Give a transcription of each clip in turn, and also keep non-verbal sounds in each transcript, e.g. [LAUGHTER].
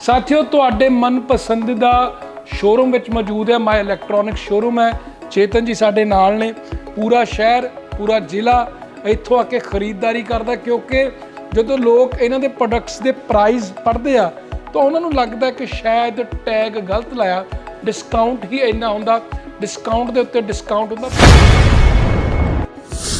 ਸਾਥੀਓ ਤੁਹਾਡੇ ਮਨਪਸੰਦੀਦਾ ਸ਼ੋਰੂਮ ਵਿੱਚ ਮੌਜੂਦ ਹੈ ਮਾਈ ਇਲੈਕਟ੍ਰੋਨਿਕ ਸ਼ੋਰੂਮ ਹੈ। ਚੇਤਨ ਜੀ ਸਾਡੇ ਨਾਲ ਨੇ। ਪੂਰਾ ਸ਼ਹਿਰ ਪੂਰਾ ਜ਼ਿਲ੍ਹਾ ਇੱਥੋਂ ਆ ਕੇ ਖਰੀਦਦਾਰੀ ਕਰਦਾ ਕਿਉਂਕਿ ਜਦੋਂ ਲੋਕ ਇਹਨਾਂ ਦੇ ਪ੍ਰੋਡਕਟਸ ਦੇ ਪ੍ਰਾਈਸ ਪੜ੍ਹਦੇ ਆ ਤਾਂ ਉਹਨਾਂ ਨੂੰ ਲੱਗਦਾ ਕਿ ਸ਼ਾਇਦ ਟੈਗ ਗਲਤ ਲਾਇਆ। ਡਿਸਕਾਊਂਟ ਹੀ ਇੰਨਾ ਹੁੰਦਾ। ਡਿਸਕਾਊਂਟ ਦੇ ਉੱਤੇ ਡਿਸਕਾਊਂਟ ਹੁੰਦਾ।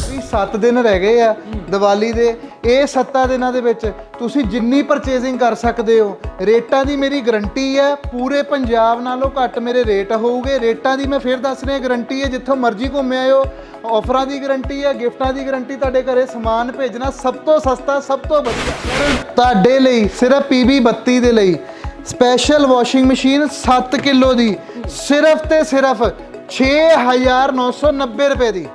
ਵੀ 7 ਦਿਨ ਰਹਿ ਗਏ ਆ ਦੀਵਾਲੀ ਦੇ। ਇਹ 7 ਦਿਨਾਂ ਦੇ ਵਿੱਚ ਤੁਸੀਂ ਜਿੰਨੀ ਪਰਚੇਜ਼ਿੰਗ ਕਰ ਸਕਦੇ ਹੋ, ਰੇਟਾਂ ਦੀ ਮੇਰੀ ਗਰੰਟੀ ਹੈ, ਪੂਰੇ ਪੰਜਾਬ ਨਾਲੋਂ ਘੱਟ ਮੇਰੇ ਰੇਟ ਹੋਊਗੇ, ਰੇਟਾਂ ਦੀ ਮੈਂ ਫਿਰ ਦੱਸ ਰਿਹਾ ਗਰੰਟੀ ਹੈ ਜਿੱਥੋਂ ਮਰਜ਼ੀ ਘੁੰਮ ਆਇਓ ਆਫਰਾਂ ਦੀ ਗਰੰਟੀ ਹੈ ਗਿਫਟਾਂ ਦੀ ਗਰੰਟੀ ਤੁਹਾਡੇ ਘਰੇ ਸਮਾਨ ਭੇਜਣਾ ਸਭ ਤੋਂ ਸਸਤਾ, ਸਭ ਤੋਂ ਵਧੀਆ। ਤੁਹਾਡੇ ਲਈ ਸਿਰਫ ਪੀਬੀ 32 ਦੇ ਲਈ ਸਪੈਸ਼ਲ ਵਾਸ਼ਿੰਗ ਮਸ਼ੀਨ 7 ਕਿਲੋ ਦੀ, ਸਿਰਫ ਤੇ ਸਿਰਫ 6990 ਰੁਪਏ ਦੀ।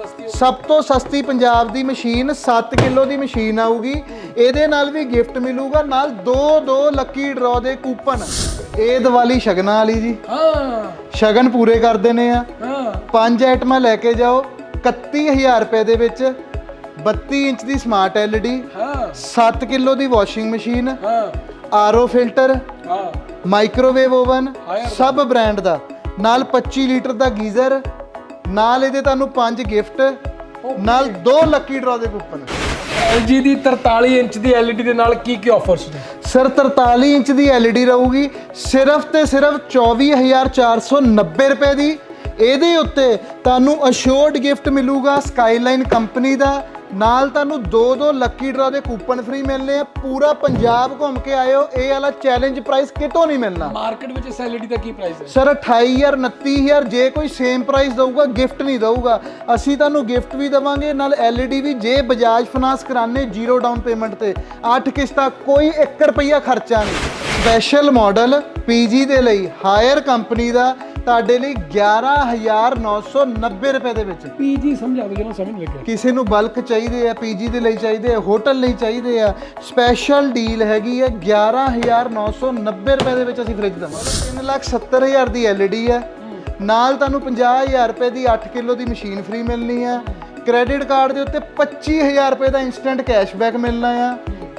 ਸਭ ਤੋਂ ਸਸਤੀ ਸਭ ਤੋਂ ਸਸਤੀ ਪੰਜਾਬ ਦੀ ਮਸ਼ੀਨ 7 ਕਿਲੋ ਦੀ ਮਸ਼ੀਨ ਆਊਗੀ। ਇਹਦੇ ਨਾਲ ਵੀ ਗਿਫਟ ਮਿਲੂਗਾ। ਨਾਲ ਦੋ ਦੋ ਲੱਕੀ ਡਰਾ ਦੇ ਕੂਪਨ ਇਹ ਦੀਵਾਲੀ ਸ਼ਗਨਾਂ ਵਾਲੀ ਜੀ। ਹਾਂ। ਸ਼ਗਨ ਪੂਰੇ ਕਰ ਦੇਣੇ ਆ। ਹਾਂ। ਪੰਜ ਆਈਟਮਾਂ ਲੈ ਕੇ ਜਾਓ। 31000 ਰੁਪਏ ਦੇ ਵਿੱਚ 32 ਇੰਚ ਦੀ ਸਮਾਰਟ LED ਹਾਂ। 7 ਕਿਲੋ ਦੀ ਵਾਸ਼ਿੰਗ ਮਸ਼ੀਨ ਹਾਂ। ਆਰਓ ਫਿਲਟਰ ਹਾਂ। ਮਾਈਕ੍ਰੋਵੇਵ ਓਵਨ ਸਭ ਬ੍ਰਾਂਡ ਦਾ। ਨਾਲ 25 ਲੀਟਰ ਦਾ ਗੀਜ਼ਰ ਨਾਲ ਇਹਦੇ ਤੁਹਾਨੂੰ ਪੰਜ ਗਿਫਟ ਨਾਲ ਦੋ ਲੱਕੀ ਡਰਾ ਦੇ ਕੂਪਨ LG ਦੀ 43 ਇੰਚ ਦੀ LED ਦੇ ਨਾਲ ਕੀ ਕੀ ਆਫਰਸ ਨੇ? ਸਰ 43 ਇੰਚ ਦੀ LED ਰਹੂਗੀ ਸਿਰਫ ਤੇ ਸਿਰਫ 24490 ਰੁਪਏ ਦੀ। ਇਹਦੇ ਉੱਤੇ ਤੁਹਾਨੂੰ ਅਸ਼ੋਰਡ ਗਿਫਟ ਮਿਲੂਗਾ ਸਕਾਈਲਾਈਨ ਕੰਪਨੀ ਦਾ ਨਾਲ ਤੁਹਾਨੂੰ ਦੋ ਦੋ ਲੱਕੀ ਡਰਾ ਦੇ ਕੂਪਨ ਫ੍ਰੀ ਮਿਲਨੇ ਆ। ਪੂਰਾ ਪੰਜਾਬ ਘੁੰਮ ਕੇ ਆਇਓ। ਇਹ ਵਾਲਾ ਚੈਲੰਜ ਪ੍ਰਾਈਸ ਕਿਤੋਂ ਨਹੀਂ ਮਿਲਣਾ। ਮਾਰਕੀਟ ਵਿੱਚ LED ਦਾ ਕੀ ਪ੍ਰਾਈਸ ਹੈ? ਸਰ 28000 29000 ਜੇ ਕੋਈ ਸੇਮ ਪ੍ਰਾਈਸ ਦਊਗਾ ਗਿਫਟ ਨਹੀਂ ਦਊਗਾ। ਅਸੀਂ ਤੁਹਾਨੂੰ ਗਿਫਟ ਵੀ ਦਵਾਂਗੇ ਨਾਲ LED ਵੀ ਜੇ ਬਜਾਜ ਫਾਈਨਾਂਸ ਕਰਾਣੇ ਜ਼ੀਰੋ ਡਾਊਨ ਪੇਮੈਂਟ ਤੇ। 8 ਕਿਸ਼ਤਾਂ ਕੋਈ 1 ਰੁਪਈਆ ਖਰਚਾ ਨਹੀਂ। ਸਪੈਸ਼ਲ ਮਾਡਲ PG ਦੇ ਲਈ ਹਾਇਰ ਕੰਪਨੀ ਦਾ ਤੁਹਾਡੇ ਲਈ 11990 ਰੁਪਏ ਦੇ ਵਿੱਚ। PG ਸਮਝਾ ਦਿਓ ਜਿਹਨੂੰ ਸਮਝ ਨਹੀਂ ਲੱਗਿਆ ਕਿਸੇ ਨੂੰ ਬਲਕ ਚਾਹੀਦੇ ਆ ਪੀਜੀ ਦੇ ਲਈ ਚਾਹੀਦੇ ਆ ਹੋਟਲ ਲਈ ਚਾਹੀਦੇ ਆ ਸਪੈਸ਼ਲ ਡੀਲ ਹੈਗੀ ਹੈ 11990 ਰੁਪਏ ਦੇ ਵਿੱਚ ਅਸੀਂ ਫ੍ਰਿਜ ਦਵਾਂਗੇ। 370000 ਦੀ LED ਹੈ ਨਾਲ ਤੁਹਾਨੂੰ 50000 ਰੁਪਏ ਦੀ 8 ਕਿਲੋ ਦੀ ਮਸ਼ੀਨ ਫ੍ਰੀ ਮਿਲਣੀ ਆ। ਕ੍ਰੈਡਿਟ ਕਾਰਡ ਦੇ ਉੱਤੇ 25000 ਰੁਪਏ ਦਾ ਇਨਸਟੈਂਟ ਕੈਸ਼ਬੈਕ ਮਿਲਣਾ ਆ।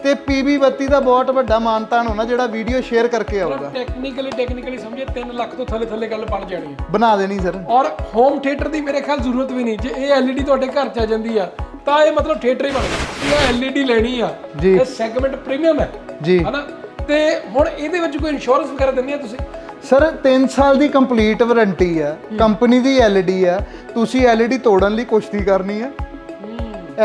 ਤੇ PB 32 ਦਾ ਬਹੁਤ ਵੱਡਾ ਮਾਨਤਾਨ ਹੋਣਾ ਜਿਹੜਾ ਵੀਡੀਓ ਸ਼ੇਅਰ ਕਰਕੇ ਆਊਗਾ। ਟੈਕਨੀਕਲੀ ਟੈਕਨੀਕਲੀ ਸਮਝੇ 3 ਲੱਖ ਤੋਂ ਥੱਲੇ ਥੱਲੇ ਗੱਲ ਬਣ ਜਾਣੀ ਹੈ। ਬਣਾ ਦੇਣੀ ਸਰ। ਔਰ ਹੋਮ ਥੀਏਟਰ ਦੀ ਮੇਰੇ ਖਿਆਲ ਜ਼ਰੂਰਤ ਵੀ ਨਹੀਂ। ਜੇ ਇਹ LED ਤੁਹਾਡੇ ਘਰ ਚ ਆ ਜਾਂਦੀ ਆ ਤਾਂ ਇਹ ਮਤਲਬ ਥੀਏਟਰ ਹੀ ਬਣ ਗਿਆ। ਇਹ LED ਲੈਣੀ ਆ। ਇਹ ਸੈਗਮੈਂਟ ਪ੍ਰੀਮੀਅਮ ਹੈ। ਜੀ। ਹਨਾ? ਤੇ ਹੁਣ ਇਹਦੇ ਵਿੱਚ ਕੋਈ ਇੰਸ਼ੋਰੈਂਸ ਵਗੈਰਾ ਦਿੰਦੇ ਆ ਤੁਸੀਂ? ਸਰ 3 ਸਾਲ ਦੀ ਕੰਪਲੀਟ ਵਾਰੰਟੀ ਆ। ਕੰਪਨੀ ਦੀ LED ਆ। ਤੁਸੀਂ LED ਤੋੜਨ ਲਈ ਕੁਸ਼ਤੀ ਕਰਨੀ ਆ।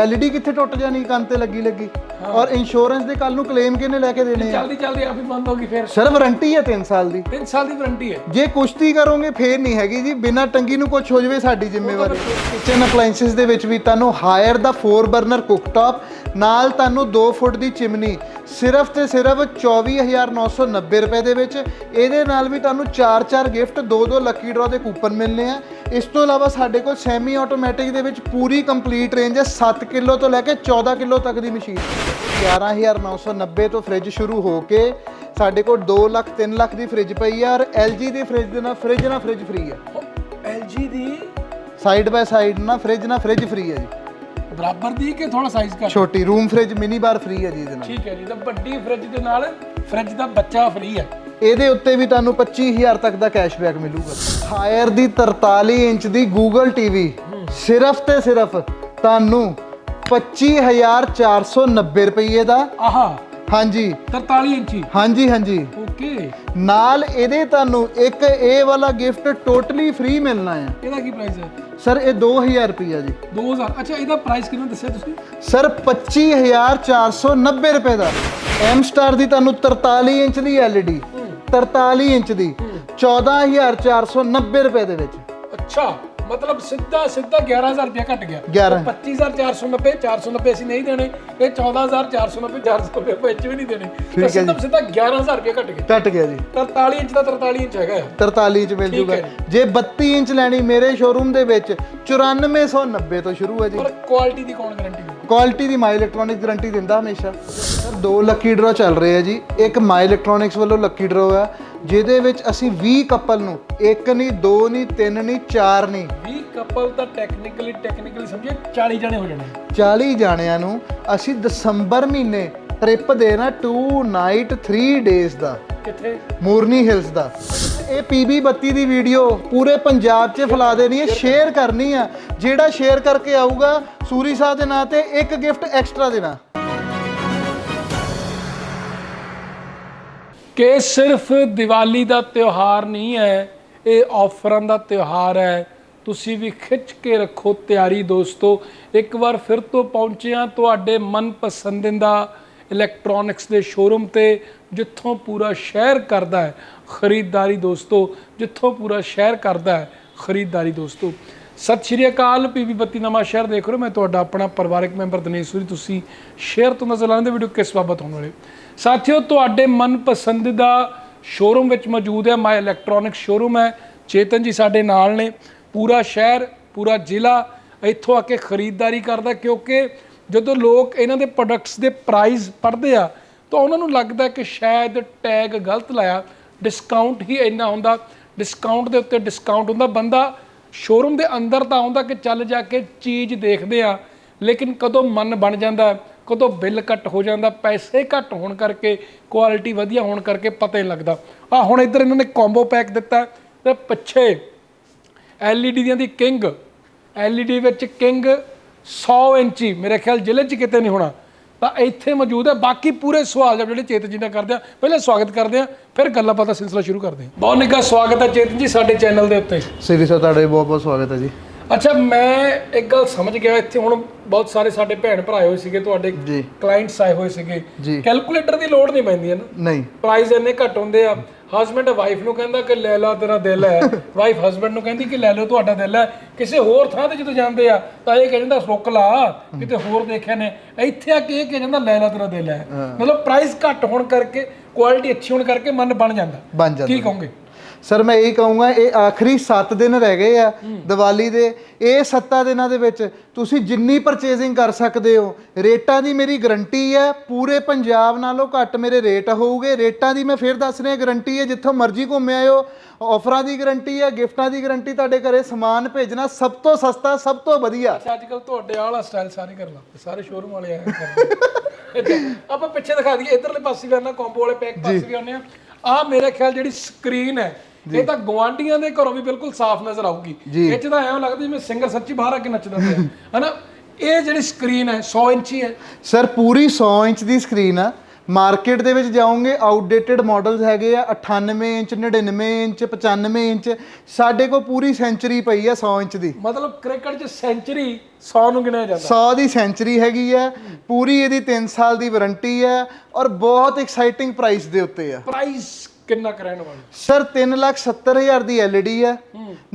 LED ਕਿੱਥੇ ਟੁੱਟ ਜਾਣੀ? ਕੰਨ ਤੇ ਲੱਗੀ ਲੱਗੀ। ਔਰ ਇੰਸ਼ੋਰੈਂਸ ਦੇ ਕੱਲ ਨੂੰ ਕਲੇਮ ਕਿਹਨੇ ਲੈ ਕੇ ਦੇਣੇ ਆ? ਜਲਦੀ ਜਲਦੀ ਆਪ ਹੀ ਬੰਦ ਹੋ ਗਈ ਫਿਰ। ਸਰ ਵਾਰੰਟੀ ਹੈ 3 ਸਾਲ ਦੀ। 3 ਸਾਲ ਦੀ ਵਾਰੰਟੀ ਹੈ। ਜੇ ਕੁਸ਼ਤੀ ਕਰੋਗੇ ਫੇਰ ਨਹੀਂ ਹੈਗੀ ਜੀ। ਬਿਨਾ ਟੰਗੀ ਨੂੰ ਕੁਝ ਹੋ ਜਾਵੇ ਸਾਡੀ ਜ਼ਿੰਮੇਵਾਰੀ। ਕਿਚਨ ਅਪਲਾਈਐਂਸਸ ਦੇ ਵਿੱਚ ਵੀ ਤੁਹਾਨੂੰ ਹਾਇਰ ਦਾ 4 ਬਰਨਰ ਕੁੱਕਟਾਪ ਨਾਲ ਤੁਹਾਨੂੰ 2 ਫੁੱਟ ਦੀ ਚਿਮਨੀ ਸਿਰਫ ਤੇ ਸਿਰਫ 24990 ਰੁਪਏ ਦੇ ਵਿੱਚ। ਇਹਦੇ ਨਾਲ ਵੀ ਤੁਹਾਨੂੰ 4-4 ਗਿਫਟ 2-2 ਲੱਕੀ ਡਰਾ ਦੇ ਕੂਪਨ ਮਿਲਨੇ ਆ। ਇਸ ਤੋਂ ਇਲਾਵਾ ਸਾਡੇ ਕੋਲ ਸੈਮੀ ਆਟੋਮੈਟਿਕ ਦੇ ਵਿੱਚ ਪੂਰੀ ਕੰਪਲੀਟ ਰੇਂਜ ਹੈ। 7 ਕਿਲੋ ਤੋਂ ਲੈ ਕੇ 14 ਕਿਲੋ ਤੱਕ ਦੀ ਮਸ਼ੀਨ। 11990 ਤੋਂ ਫ੍ਰਿਜ ਸ਼ੁਰੂ ਹੋ ਕੇ ਸਾਡੇ ਕੋਲ 2 ਲੱਖ 3 ਲੱਖ ਦੀ ਫ੍ਰਿਜ ਪਈ ਆ ਔਰ LG ਦੀ ਫ੍ਰਿਜ ਦੇ ਨਾਲ ਫ੍ਰਿਜ ਨਾਲ ਫ੍ਰਿਜ ਫ੍ਰੀ ਹੈ LG ਦੀ ਸਾਈਡ ਬਾਈ ਸਾਈਡ ਨਾ ਫ੍ਰਿਜ ਨਾਲ ਫ੍ਰਿਜ ਫ੍ਰੀ ਹੈ ਜੀ ਬਰਾਬਰ ਦੀ ਕਿ ਥੋੜਾ ਸਾਈਜ਼ ਘੱਟ ਛੋਟੀ room fridge mini bar free ਹੈ ਜੀ ਇਹਦੇ ਨਾਲ ਠੀਕ ਹੈ ਜੀ ਤਾਂ ਵੱਡੀ ਫ੍ਰਿਜ ਦੇ ਨਾਲ ਫ੍ਰਿਜ ਦਾ ਬੱਚਾ ਫ੍ਰੀ ਹੈ ਇਹਦੇ ਉੱਤੇ ਵੀ ਤੁਹਾਨੂੰ 25000 ਤੱਕ ਦਾ ਕੈਸ਼ਬੈਕ ਮਿਲੂਗਾ ਹਾਇਰ ਦੀ 43 ਇੰਚ ਦੀ Google TV ਸਿਰਫ ਤੇ ਸਿਰਫ ਤੁਹਾਨੂੰ 25490 ਰੁਪਏ ਦਾ। ਆਹਾ। ਹਾਂਜੀ। 43 ਇੰਚੀ। ਹਾਂਜੀ ਹਾਂਜੀ। ਓਕੇ। ਨਾਲ ਇਹਦੇ ਤੁਹਾਨੂੰ ਇੱਕ ਇਹ ਵਾਲਾ ਗਿਫਟ ਟੋਟਲੀ ਫ੍ਰੀ ਮਿਲਣਾ ਹੈ। ਇਹਦਾ ਕੀ ਪ੍ਰਾਈਸ ਹੈ? ਸਰ ਇਹ 2000 ਰੁਪਈਆ ਜੀ। 2000 ਅੱਛਾ ਇਹਦਾ ਪ੍ਰਾਈਸ ਕਿੰਨਾ ਦੱਸਿਆ ਤੁਸੀਂ? ਸਰ 25490 ਰੁਪਏ ਦਾ। ਐਮ ਸਟਾਰ ਦੀ ਤੁਹਾਨੂੰ 43 ਇੰਚ ਦੀ LED 43 ਇੰਚ ਦੀ 14490 ਰੁਪਏ ਦੇ ਵਿੱਚ। ਅੱਛਾ। ਮਤਲਬ ਸਿੱਧਾ ਸਿੱਧਾ 11000 ਰੁਪਇਆ ਘਟ ਗਿਆ। 11 25490 490 ਅਸੀਂ ਨਹੀਂ ਦੇਣੇ। ਇਹ 14490 490 ਵਿੱਚ ਵੀ ਨਹੀਂ ਦੇਣੇ। ਤਾਂ ਸਿੱਧਾ ਸਿੱਧਾ 11000 ਰੁਪਇਆ ਘਟ ਗਿਆ। ਘਟ ਗਿਆ ਜੀ। 43 ਇੰਚ ਦਾ 43 ਇੰਚ ਹੈਗਾ। 43 ਇੰਚ ਮਿਲ ਜੂਗਾ। ਜੇ। 32 ਇੰਚ ਲੈਣੀ ਮੇਰੇ ਸ਼ੋਰੂਮ ਦੇ ਵਿੱਚ 9490 ਤੋਂ ਸ਼ੁਰੂ ਹੈ ਜੀ। ਪਰ ਕੁਆਲਿਟੀ ਦੀ ਕੌਣ ਗਾਰੰਟੀ ਕੁਆਲਿਟੀ ਦੀ ਮਾਈ ਇਲੈਕਟ੍ਰੋਨਿਕ ਗਾਰੰਟੀ ਦਿੰਦਾ ਹਮੇਸ਼ਾ। ਸਰ ਦੋ ਲੱਕੀ ਡਰਾ ਚੱਲ ਰਹੇ ਆ ਜੀ। ਇੱਕ ਮਾਈ ਇਲੈਕਟ੍ਰੋਨਿਕਸ ਵੱਲੋਂ ਲੱਕੀ ਡਰਾ ਆ ਜਿਹਦੇ ਵਿੱਚ ਅਸੀਂ 20 ਕਪਲ ਨੂੰ ਇੱਕ ਨਹੀਂ ਦੋ ਨਹੀਂ ਤਿੰਨ ਨਹੀਂ ਚਾਰ ਨਹੀਂ। 20 ਕਪਲ ਤਾਂ ਟੈਕਨੀਕਲੀ ਟੈਕਨੀਕਲੀ ਸਮਝੇ 40 ਜਣੇ ਹੋ ਜਾਣੇ। 40 ਜਾਣਿਆਂ ਨੂੰ ਅਸੀਂ ਦਸੰਬਰ ਮਹੀਨੇ ਟ੍ਰਿਪ ਦੇਣਾ 2 ਨਾਈਟ 3 ਡੇਜ਼ ਦਾ। ਕਿੱਥੇ? ਮੂਰਨੀ ਹਿਲਸ ਦਾ। ਇਹ ਪੀਬੀ 32 ਦੀ ਵੀਡੀਓ ਪੂਰੇ ਪੰਜਾਬ 'ਚ ਫੈਲਾ ਦੇਣੀ ਹੈ ਸ਼ੇਅਰ ਕਰਨੀ ਆ। ਜਿਹੜਾ ਸ਼ੇਅਰ ਕਰਕੇ ਆਊਗਾ ਸੂਰੀ ਸਾਹਿਬ ਦੇ ਨਾਂ ਤੇ ਇੱਕ ਗਿਫਟ ਐਕਸਟਰਾ ਦੇਣਾ। ਕਿ ਸਿਰਫ ਦੀਵਾਲੀ ਦਾ ਤਿਉਹਾਰ ਨਹੀਂ ਹੈ ਇਹ ਆਫਰਾਂ ਦਾ ਤਿਉਹਾਰ ਹੈ। ਤੁਸੀਂ ਵੀ ਖਿੱਚ ਕੇ ਰੱਖੋ ਤਿਆਰੀ ਦੋਸਤੋ। ਇੱਕ ਵਾਰ ਫਿਰ ਤੋਂ ਪਹੁੰਚੇ ਹਾਂ ਤੁਹਾਡੇ ਮਨਪਸੰਦੀਦਾ ਇਲੈਕਟ੍ਰੋਨਿਕਸ ਦੇ ਸ਼ੋਰੂਮ ਤੇ, ਜਿੱਥੋਂ ਪੂਰਾ ਸ਼ਹਿਰ ਕਰਦਾ ਹੈ। ਖਰੀਦਦਾਰੀ ਦੋਸਤੋ, ਜਿੱਥੋਂ ਪੂਰਾ ਸ਼ਹਿਰ ਕਰਦਾ ਹੈ, ਖਰੀਦਦਾਰੀ ਦੋਸਤੋ। ਸਤਿ ਸ਼੍ਰੀ ਅਕਾਲ ਪੀਵੀ ਬੱਤੀ ਨਵਾਂ ਸ਼ਹਿਰ ਦੇਖ ਰਹੇ ਹੋ। ਮੈਂ ਤੁਹਾਡਾ ਆਪਣਾ ਪਰਿਵਾਰਕ ਮੈਂਬਰ ਦਿਨੇਸ਼ ਸੂਰੀ। ਤੁਸੀਂ ਸ਼ੇਅਰ ਤੋਂ ਨਜ਼ਰ ਆਉਂਦੇ ਵੀਡੀਓ ਕਿਸ ਬਾਬਤ ਹੋਣ ਵਾਲੇ ਸਾਥੀਓ, ਤੁਹਾਡੇ ਮਨਪਸੰਦ ਦਾ ਸ਼ੋਰੂਮ ਵਿੱਚ ਮੌਜੂਦ ਹੈ। ਮਾਈ ਇਲੈਕਟ੍ਰੋਨਿਕ ਸ਼ੋਰੂਮ ਹੈ। ਚੇਤਨ ਜੀ ਸਾਡੇ ਨਾਲ ਨੇ। ਪੂਰਾ ਸ਼ਹਿਰ, ਪੂਰਾ ਜ਼ਿਲ੍ਹਾ ਇੱਥੋਂ ਆ ਕੇ ਖਰੀਦਦਾਰੀ ਕਰਦਾ ਕਿਉਂਕਿ ਜਦੋਂ ਲੋਕ ਇਹਨਾਂ ਦੇ ਪ੍ਰੋਡਕਟਸ ਦੇ ਪ੍ਰਾਈਸ ਪੜ੍ਹਦੇ ਆ, ਤਾਂ ਉਹਨਾਂ ਨੂੰ ਲੱਗਦਾ ਕਿ ਸ਼ਾਇਦ ਟੈਗ ਗਲਤ ਲਾਇਆ ਡਿਸਕਾਊਂਟ ਹੀ ਇੰਨਾ ਹੁੰਦਾ ਡਿਸਕਾਊਂਟ ਦੇ ਉੱਤੇ ਡਿਸਕਾਊਂਟ ਹੁੰਦਾ ਬੰਦਾ ਸ਼ੋਰੂਮ ਦੇ ਅੰਦਰ ਤਾਂ ਆਉਂਦਾ ਕਿ ਚੱਲ ਜਾ ਕੇ ਚੀਜ਼ ਦੇਖਦੇ ਆ, ਲੇਕਿਨ ਕਦੋਂ ਮਨ ਬਣ ਜਾਂਦਾ, ਕਦੋਂ ਬਿੱਲ ਘੱਟ ਹੋ ਜਾਂਦਾ, ਪੈਸੇ ਘੱਟ ਹੋਣ ਕਰਕੇ ਕੁਆਲਿਟੀ ਵਧੀਆ ਹੋਣ ਕਰਕੇ ਪਤਾ ਹੀ ਲੱਗਦਾ। ਆ ਹੁਣ ਇੱਧਰ ਇਹਨਾਂ ਨੇ ਕੰਬੋ ਪੈਕ ਦਿੱਤਾ, ਤੇ ਪਿੱਛੇ LED ਦੀਆਂ ਦੀ ਕਿੰਗ LED ਵਿੱਚ ਕਿੰਗ 100 ਇੰਚੀ, ਮੇਰੇ ਖਿਆਲ ਜ਼ਿਲ੍ਹੇ 'ਚ ਕਿਤੇ ਨਹੀਂ ਹੋਣਾ। ਤਾਂ ਇੱਥੇ ਮੌਜੂਦ ਹੈ। ਬਾਕੀ ਪੂਰੇ ਸਵਾਲ ਜਿਹੜੇ ਚੇਤਨ ਜੀ ਦਾ ਕਰਦੇ ਆ, ਪਹਿਲਾਂ ਸਵਾਗਤ ਕਰਦੇ ਆ, ਫਿਰ ਗੱਲਾਂ ਬਾਤਾਂ ਸਿਲਸਿਲਾ ਸ਼ੁਰੂ ਕਰਦੇ ਆ। ਬਹੁਤ ਨਿੱਘਾ ਸਵਾਗਤ ਹੈ ਚੇਤਨ ਜੀ ਸਾਡੇ ਚੈਨਲ ਦੇ ਉੱਤੇ। ਸ੍ਰੀ ਸਾਹਿਬ ਤੁਹਾਡਾ ਬਹੁਤ ਬਹੁਤ ਸਵਾਗਤ ਹੈ ਜੀ। ਅੱਛਾ ਮੈਂ ਇੱਕ ਗੱਲ ਸਮਝ ਗਿਆ ਇੱਥੇ ਹੁਣ ਬਹੁਤ ਸਾਰੇ ਸਾਡੇ ਭੈਣ ਭਰਾ ਹੋਏ ਸੀਗੇ ਤੁਹਾਡੇ ਜੀ। ਕਲਾਇੰਟਸ ਆਏ ਹੋਏ ਸੀਗੇ। ਜੀ। ਕੈਲਕੂਲੇਟਰ ਦੀ ਲੋੜ ਨਹੀਂ ਪੈਂਦੀ ਹੈ ਨਾ। ਨਹੀਂ। ਪ੍ਰਾਈਸ ਇੰਨੇ ਘੱਟ ਹੁੰਦੇ ਆ। ਹਸਬੰਡ ਵਾਈਫ ਨੂੰ ਕਹਿੰਦਾ ਕਿ ਲੈ ਲਾ ਤੇਰਾ ਦਿਲ ਹੈ। [LAUGHS] ਵਾਈਫ ਹਸਬੰਡ ਨੂੰ ਕਹਿੰਦੀ ਕਿ ਲੈ ਲਓ ਤੁਹਾਡਾ ਦਿਲ ਹੈ। ਕਿਸੇ ਹੋਰ ਥਾਂ ਤੇ ਜਦੋਂ ਜਾਂਦੇ ਆ ਤਾਂ ਇਹ ਕਹਿ ਜਾਂਦਾ ਰੁਕ ਲਾ ਕਿਤੇ ਹੋਰ ਦੇਖਿਆ ਨੇ। ਇੱਥੇ ਆ ਕੇ ਇਹ ਕਹਿ ਜਾਂਦਾ ਲੈ ਲਾ ਤੇਰਾ ਦਿਲ ਹੈ। ਮਤਲਬ ਪ੍ਰਾਈਸ ਘੱਟ ਹੋਣ ਕਰਕੇ ਕੁਆਲਿਟੀ ਅੱਛੀ ਹੋਣ ਕਰਕੇ ਮਨ ਬਣ ਜਾਂਦਾ। ਬਣ ਜਾਂਦਾ। ਕੀ ਕਹੋਗੇ? ਸਰ ਮੈਂ ਇਹੀ ਕਹੂੰਗਾ ਇਹ ਆਖਰੀ 7 ਦਿਨ ਰਹਿ ਗਏ ਆ ਦੀਵਾਲੀ ਦੇ। ਇਹ 7 ਦਿਨਾਂ ਦੇ ਵਿੱਚ ਤੁਸੀਂ ਜਿੰਨੀ ਪਰਚੇਜ਼ਿੰਗ ਕਰ ਸਕਦੇ ਹੋ ਰੇਟਾਂ ਦੀ ਮੇਰੀ ਗਰੰਟੀ ਹੈ ਪੂਰੇ ਪੰਜਾਬ ਨਾਲੋਂ ਘੱਟ ਮੇਰੇ ਰੇਟ ਹੋਊਗੇ। ਰੇਟਾਂ ਦੀ ਮੈਂ ਫਿਰ ਦੱਸ ਰਿਹਾ ਗਰੰਟੀ ਹੈ ਜਿੱਥੋਂ ਮਰਜ਼ੀ ਘੁੰਮ ਆਇਓ। ਆਫਰਾਂ ਦੀ ਗਰੰਟੀ ਹੈ ਗਿਫਟਾਂ ਦੀ ਗਰੰਟੀ ਤੁਹਾਡੇ ਘਰੇ ਸਮਾਨ ਭੇਜਣਾ ਸਭ ਤੋਂ ਸਸਤਾ ਸਭ ਤੋਂ ਵਧੀਆ। ਅੱਛਾ ਅੱਜ ਕੱਲ ਤੁਹਾਡੇ ਵਾਲਾ ਸਟਾਈਲ ਸਾਰੇ ਕਰ ਲਾ। ਸਾਰੇ ਸ਼ੋਰੂਮ ਵਾਲੇ ਆਏ [LAUGHS] ਆਪਾਂ ਪਿੱਛੇ ਦਿਖਾ ਦਈਏ ਇਧਰਲੇ ਪਾਸੇ ਵੀ ਆਣਾ ਕੰਬੋ ਵਾਲੇ ਪੈਕ ਪਾਸੇ ਵੀ ਆਉਂਦੇ ਆ। ਆ ਮੇਰੇ ਖਿਆਲ ਜਿਹੜੀ ਸਕਰੀਨ ਹੈ ਇਹ ਤਾਂ ਗਵਾਂਡੀਆਂ ਦੇ ਘਰੋਂ ਵੀ ਬਿਲਕੁਲ ਸਾਫ਼ ਨਜ਼ਰ ਆਊਗੀ। ਇਹ ਚ ਤਾਂ ਐਂ ਲੱਗਦਾ ਜਿਵੇਂ ਸਿੰਗਰ ਸੱਚੀ ਬਾਹਰ ਆ ਕੇ ਨੱਚਦਾ ਪਿਆ। ਹਨਾ? ਇਹ ਜਿਹੜੀ ਸਕਰੀਨ ਹੈ 100 ਇੰਚੀ ਹੈ। ਸਰ ਪੂਰੀ 100 ਇੰਚ ਦੀ ਸਕਰੀਨ ਆ। ਮਾਰਕੀਟ ਦੇ ਵਿੱਚ ਜਾਓਗੇ ਆਊਟਡੇਟਡ ਮਾਡਲਸ ਹੈਗੇ ਆ 98 ਇੰਚ 99 ਇੰਚ 95 ਇੰਚ ਸਾਡੇ ਕੋਲ ਪੂਰੀ ਸੈਂਚਰੀ ਪਈ ਆ 100 ਇੰਚ ਦੀ। ਮਤਲਬ ਕ੍ਰਿਕਟ 'ਚ ਸੈਂਚਰੀ 100 ਨੂੰ ਗਿਣਿਆ ਜਾਂਦਾ। 100 ਦੀ ਸੈਂਚਰੀ ਹੈਗੀ ਆ ਪੂਰੀ ਇਹਦੀ 3 ਸਾਲ ਦੀ ਵਾਰੰਟੀ ਹੈ ਔਰ ਬਹੁਤ ਐਕਸਾਈਟਿੰਗ ਪ੍ਰਾਈਸ ਦੇ ਉੱਤੇ ਆ। ਪ੍ਰਾਈਸ ਕਿੰਨਾ ਕਰਾਉਣ ਵਾਲੀ? ਸਰ 370000 ਦੀ LED ਹੈ।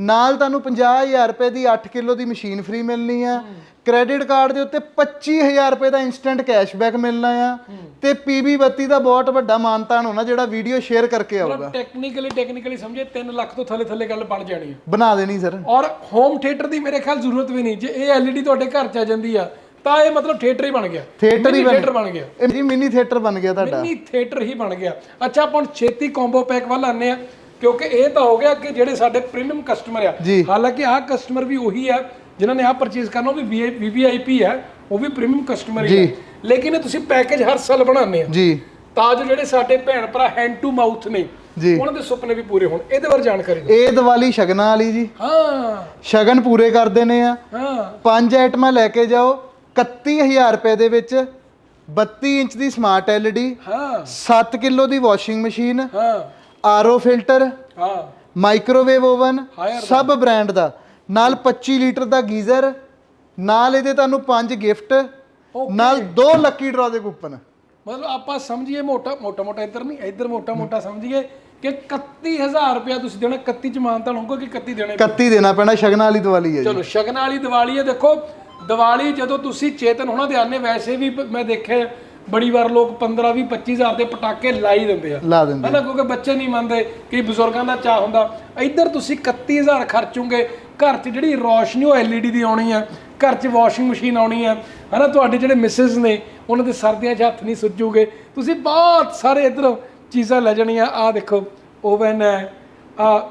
ਨਾਲ ਤੁਹਾਨੂੰ 50000 ਰੁਪਏ ਦੀ 8 ਕਿਲੋ ਦੀ ਮਸ਼ੀਨ ਫ੍ਰੀ ਮਿਲਣੀ ਆ। ਕ੍ਰੈਡਿਟ ਕਾਰਡ ਦੇ ਉੱਤੇ 25000 ਰੁਪਏ ਦਾ ਇਨਸਟੈਂਟ ਕੈਸ਼ਬੈਕ ਮਿਲਣਾ ਆ। ਤੇ PB 32 ਦਾ ਬਹੁਤ ਵੱਡਾ ਮਾਨਤਾਨ ਹੋਣਾ ਜਿਹੜਾ ਵੀਡੀਓ ਸ਼ੇਅਰ ਕਰਕੇ ਆਊਗਾ। ਟੈਕਨੀਕਲੀ ਟੈਕਨੀਕਲੀ ਸਮਝੇ 3 ਲੱਖ ਤੋਂ ਥੱਲੇ ਥੱਲੇ ਗੱਲ ਬਣ ਜਾਣੀ ਹੈ ਬਣਾ ਦੇਣੀ ਸਰ ਔਰ ਹੋਮ ਥੀਏਟਰ ਦੀ ਮੇਰੇ ਖਿਆਲ ਜ਼ਰੂਰਤ ਵੀ ਨਹੀਂ। ਜੇ ਇਹ LED ਤੁਹਾਡੇ ਘਰ 'ਚ ਆ ਜਾਂਦੀ ਆ ਤਾਂ ਇਹ ਮਤਲਬ ਥੀਏਟਰ ਹੀ ਬਣ ਗਿਆ। ਥੀਏਟਰ ਹੀ ਥੀਏਟਰ ਬਣ ਗਿਆ। ਇਹ ਜੀ ਮਿਨੀ ਥੀਏਟਰ ਬਣ ਗਿਆ ਤੁਹਾਡਾ। ਮਿੰਨੀ ਥੀਏਟਰ ਹੀ ਬਣ ਗਿਆ। ਅੱਛਾ ਆਪਾਂ ਹੁਣ ਛੇਤੀ ਕੰਬੋ ਪੈਕ ਵੱਲ ਆਨੇ ਆ ਕਿਉਂਕਿ ਇਹ ਤਾਂ ਹੋ ਗਿਆ ਕਿ ਜਿਹੜੇ ਸਾਡੇ ਪ੍ਰੀਮੀਅਮ ਕਸਟਮਰ ਆ। ਹਾਲਾਂਕਿ ਆਹ ਕਸਟਮਰ ਵੀ ਉਹੀ ਆ ਜਿਨ੍ਹਾਂ ਨੇ ਆਹ ਪਰਚੇਸ ਕਰਨਾ ਉਹ ਵੀ ਵੀਵੀਆਈਪੀ ਹੈ ਉਹ ਵੀ ਪ੍ਰੀਮੀਅਮ ਕਸਟਮਰ ਹੀ ਲੇਕਿਨ ਇਹ ਤੁਸੀਂ ਪੈਕੇਜ ਹਰ ਸਾਲ ਬਣਾਉਂਦੇ ਆ। ਜੀ। ਤਾਂ ਜੋ ਜਿਹੜੇ ਸਾਡੇ ਭੈਣ ਭਰਾ ਹੈਂਡ ਟੂ ਮਾਊਥ ਨੇ ਜੀ। ਉਹਨਾਂ ਦੇ ਸੁਪਨੇ ਵੀ ਪੂਰੇ ਹੋਣ। ਇਹਦੇ ਬਾਰੇ ਜਾਣਕਾਰੀ ਦਿਓ। ਇਹ ਦੀਵਾਲੀ ਸ਼ਗਨਾਂ ਵਾਲੀ ਜੀ। ਹਾਂ। ਸ਼ਗਨ ਪੂਰੇ ਕਰ ਦੇਣੇ ਆ। ਹਾਂ। ਪੰਜ ਆਈਟਮਾਂ ਲੈ ਕੇ ਜਾਓ। 31000 ਰੁਪਏ ਦੇ ਵਿੱਚ 32 ਇੰਚ ਦੀ ਸਮਾਰਟ LED ਹਾਂ। 7 ਕਿਲੋ ਦੀ ਵਾਸ਼ਿੰਗ ਮਸ਼ੀਨ ਹਾਂ। ਆਰਓ ਫਿਲਟਰ ਹਾਂ। ਮਾਈਕ੍ਰੋਵੇਵ ਓਵਨ ਸਭ ਬ੍ਰਾਂਡ ਦਾ। ਨਾਲ 25 ਲੀਟਰ ਦਾ ਗੀਜ਼ਰ ਨਾਲ ਇਹਦੇ ਤੁਹਾਨੂੰ ਪੰਜ ਗਿਫਟ ਨਾਲ ਦੋ ਲੱਕੀ ਡਰਾ ਦੇ ਕੂਪਨ ਮਤਲਬ ਆਪਾਂ ਸਮਝੀਏ ਮੋਟਾ ਮੋਟਾ ਮੋਟਾ ਇੱਧਰ ਨਹੀਂ ਇੱਧਰ ਮੋਟਾ ਮੋਟਾ ਸਮਝੀਏ ਕਿ 31000 ਰੁਪਇਆ ਤੁਸੀਂ ਦੇਣਾ 31 ਚ ਮਾਨਤਾਨ ਹੋਊਗਾ ਕਿ 31 ਦੇਣੇ 31 ਦੇਣਾ ਪੈਣਾ ਸ਼ਗਨਾਂ ਵਾਲੀ ਦੀਵਾਲੀ ਹੈ ਚਲੋ ਸ਼ਗਨ ਵਾਲੀ ਦੀਵਾਲੀ ਹੈ ਦੇਖੋ ਦੀਵਾਲੀ ਜਦੋਂ ਤੁਸੀਂ ਚੇਤਨ ਹੋਣਾ ਦੇ ਆਨੇ ਵੈਸੇ ਵੀ ਮੈਂ ਦੇਖਿਆ ਬੜੀ ਵਾਰ ਲੋਕ 15 20 25000 ਦੇ ਪਟਾਕੇ ਲਾਈ ਦਿੰਦੇ ਆ। ਲਾ ਦਿੰਦੇ ਹਨਾ ਕਿਉਂਕਿ ਬੱਚੇ ਨਹੀਂ ਮੰਨਦੇ ਕਿ ਬਜ਼ੁਰਗਾਂ ਦਾ ਚਾਹ ਹੁੰਦਾ। ਇੱਧਰ ਤੁਸੀਂ 31000 ਖਰਚੋਗੇ ਘਰ 'ਚ ਜਿਹੜੀ ਰੋਸ਼ਨੀ ਉਹ LED ਦੀ ਆਉਣੀ ਆ ਘਰ 'ਚ ਵਾਸ਼ਿੰਗ ਮਸ਼ੀਨ ਆਉਣੀ ਆ ਹਨਾ? ਤੁਹਾਡੇ ਜਿਹੜੇ ਮਿਸਿਸ ਨੇ ਉਹਨਾਂ ਦੇ ਸਰਦੀਆਂ 'ਚ ਹੱਥ ਨਹੀਂ ਸੁੱਜੂਗੇ। ਤੁਸੀਂ ਬਹੁਤ ਸਾਰੇ ਇੱਧਰੋਂ ਚੀਜ਼ਾਂ ਲੈ ਜਾਣੀਆਂ। ਆ ਦੇਖੋ ਓਵਨ ਹੈ ਆ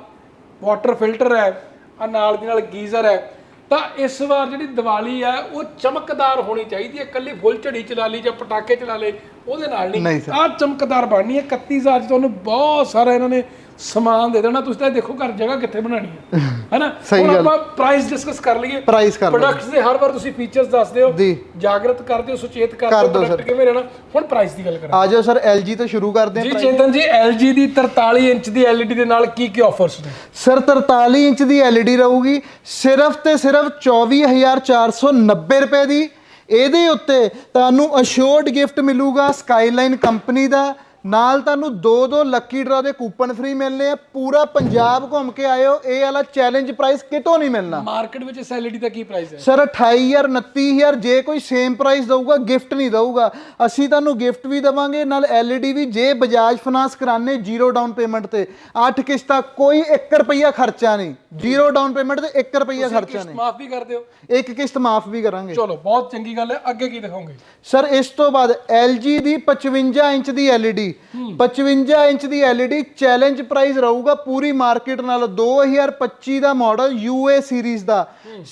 ਵਾਟਰ ਫਿਲਟਰ ਹੈ ਆ ਨਾਲ ਦੀ ਨਾਲ ਗੀਜ਼ਰ ਹੈ। ਤਾਂ ਇਸ ਵਾਰ ਜਿਹੜੀ ਦੀਵਾਲੀ ਹੈ ਉਹ ਚਮਕਦਾਰ ਹੋਣੀ ਚਾਹੀਦੀ ਹੈ। ਕੱਲੀ ਫੁੱਲ ਝੜੀ ਚਲਾ ਲਈ ਜਾਂ ਪਟਾਕੇ ਚਲਾ ਲਏ ਉਹਦੇ ਨਾਲ ਨਹੀਂ। ਆਹ ਚਮਕਦਾਰ ਬਣਨੀ ਹੈ। 31000 ਚ ਤੁਹਾਨੂੰ ਬਹੁਤ ਸਾਰਾ ਇਹਨਾਂ ਨੇ ਸਮਾਨ ਦੇ ਦੇਣਾ ਤੁਸੀਂ ਤਾਂ ਦੇਖੋ ਘਰ ਜਗ੍ਹਾ ਕਿੱਥੇ ਬਣਾਣੀ ਹੈ। [LAUGHS] ਹੈਨਾ? ਸਹੀ ਗੱਲ। ਆਪਾਂ ਪ੍ਰਾਈਸ ਡਿਸਕਸ ਕਰ ਲਈਏ। ਪ੍ਰਾਈਸ ਕਰ ਪ੍ਰੋਡਕਟਸ ਦੇ ਹਰ ਵਾਰ ਤੁਸੀਂ ਫੀਚਰਸ ਦੱਸਦੇ ਹੋ ਜੀ। ਜਾਗਰਤ ਕਰਦੇ ਹੋ ਸੁਚੇਤ ਕਰ ਕਰਦੇ ਹੋ ਪ੍ਰੋਡਕਟ। ਕਿਵੇਂ ਰਹਿਣਾ ਹੁਣ ਪ੍ਰਾਈਸ ਦੀ ਗੱਲ ਕਰਾਂ ਆ ਜਾਓ ਸਰ LG ਤੋਂ ਸ਼ੁਰੂ ਕਰਦੇ ਹਾਂ। ਜੀ ਚੇਤਨ ਜੀ LG ਦੀ 43 ਇੰਚ ਦੀ LED ਦੇ ਨਾਲ ਕੀ ਕੀ ਆਫਰਸ ਨੇ? ਸਰ 43 ਇੰਚ ਦੀ LED ਰਹੂਗੀ। ਸਿਰਫ ਤੇ ਸਿਰਫ 24490 ਰੁਪਏ ਦੀ। ਇਹਦੇ ਉੱਤੇ ਤੁਹਾਨੂੰ ਅਸ਼ੋਰਡ ਗਿਫਟ ਮਿਲੂਗਾ ਸਕਾਈਲਾਈਨ ਕੰਪਨੀ ਦਾ। ਨਾਲ ਤੁਹਾਨੂੰ ਦੋ ਦੋ ਲੱਕੀ ਡਰਾ ਦੇ ਕੂਪਨ ਫ੍ਰੀ ਮਿਲਨੇ ਆ। ਪੂਰਾ ਪੰਜਾਬ ਘੁੰਮ ਕੇ ਆਇਓ। ਇਹ ਵਾਲਾ ਚੈਲੰਜ ਪ੍ਰਾਈਸ ਕਿਤੋਂ ਨਹੀਂ ਮਿਲਣਾ। ਮਾਰਕੀਟ ਵਿੱਚ LED ਦਾ ਕੀ ਪ੍ਰਾਈਸ ਹੈ? ਸਰ 28000 29000 ਜੇ ਕੋਈ ਸੇਮ ਪ੍ਰਾਈਸ ਦਊਗਾ ਗਿਫਟ ਨਹੀਂ ਦਊਗਾ। ਅਸੀਂ ਤੁਹਾਨੂੰ ਗਿਫਟ ਵੀ ਦਵਾਂਗੇ ਨਾਲ LED ਵੀ ਜੇ ਬਜਾਜ ਫਾਈਨਾਂਸ ਕਰਾਣੇ ਜ਼ੀਰੋ ਡਾਊਨ ਪੇਮੈਂਟ ਤੇ। 8 ਕਿਸ਼ਤਾਂ ਕੋਈ 1 ਰੁਪਈਆ ਖਰਚਾ ਨਹੀਂ। ਜ਼ੀਰੋ ਡਾਊਨ ਪੇਮੈਂਟ ਤੇ 1 ਰੁਪਈਆ ਖਰਚਾ ਨਹੀਂ। ਮਾਫ ਵੀ ਕਰ ਦਿਓ। ਇੱਕ ਕਿਸ਼ਤ ਮਾਫ ਵੀ ਕਰਾਂਗੇ। ਚਲੋ ਬਹੁਤ ਚੰਗੀ ਗੱਲ ਹੈ। ਅੱਗੇ ਕੀ ਦਿਖਾਓਗੇ? ਸਰ ਇਸ ਤੋਂ ਬਾਅਦ LG ਦੀ 55 ਇੰਚ ਦੀ LED 55 ਇੰਚ ਦੀ LED ਚੈਲੰਜ ਪ੍ਰਾਈਸ ਰਹੂਗਾ ਪੂਰੀ ਮਾਰਕੀਟ ਨਾਲ 2025 ਦਾ ਮਾਡਲ UA ਸੀਰੀਜ਼ ਦਾ।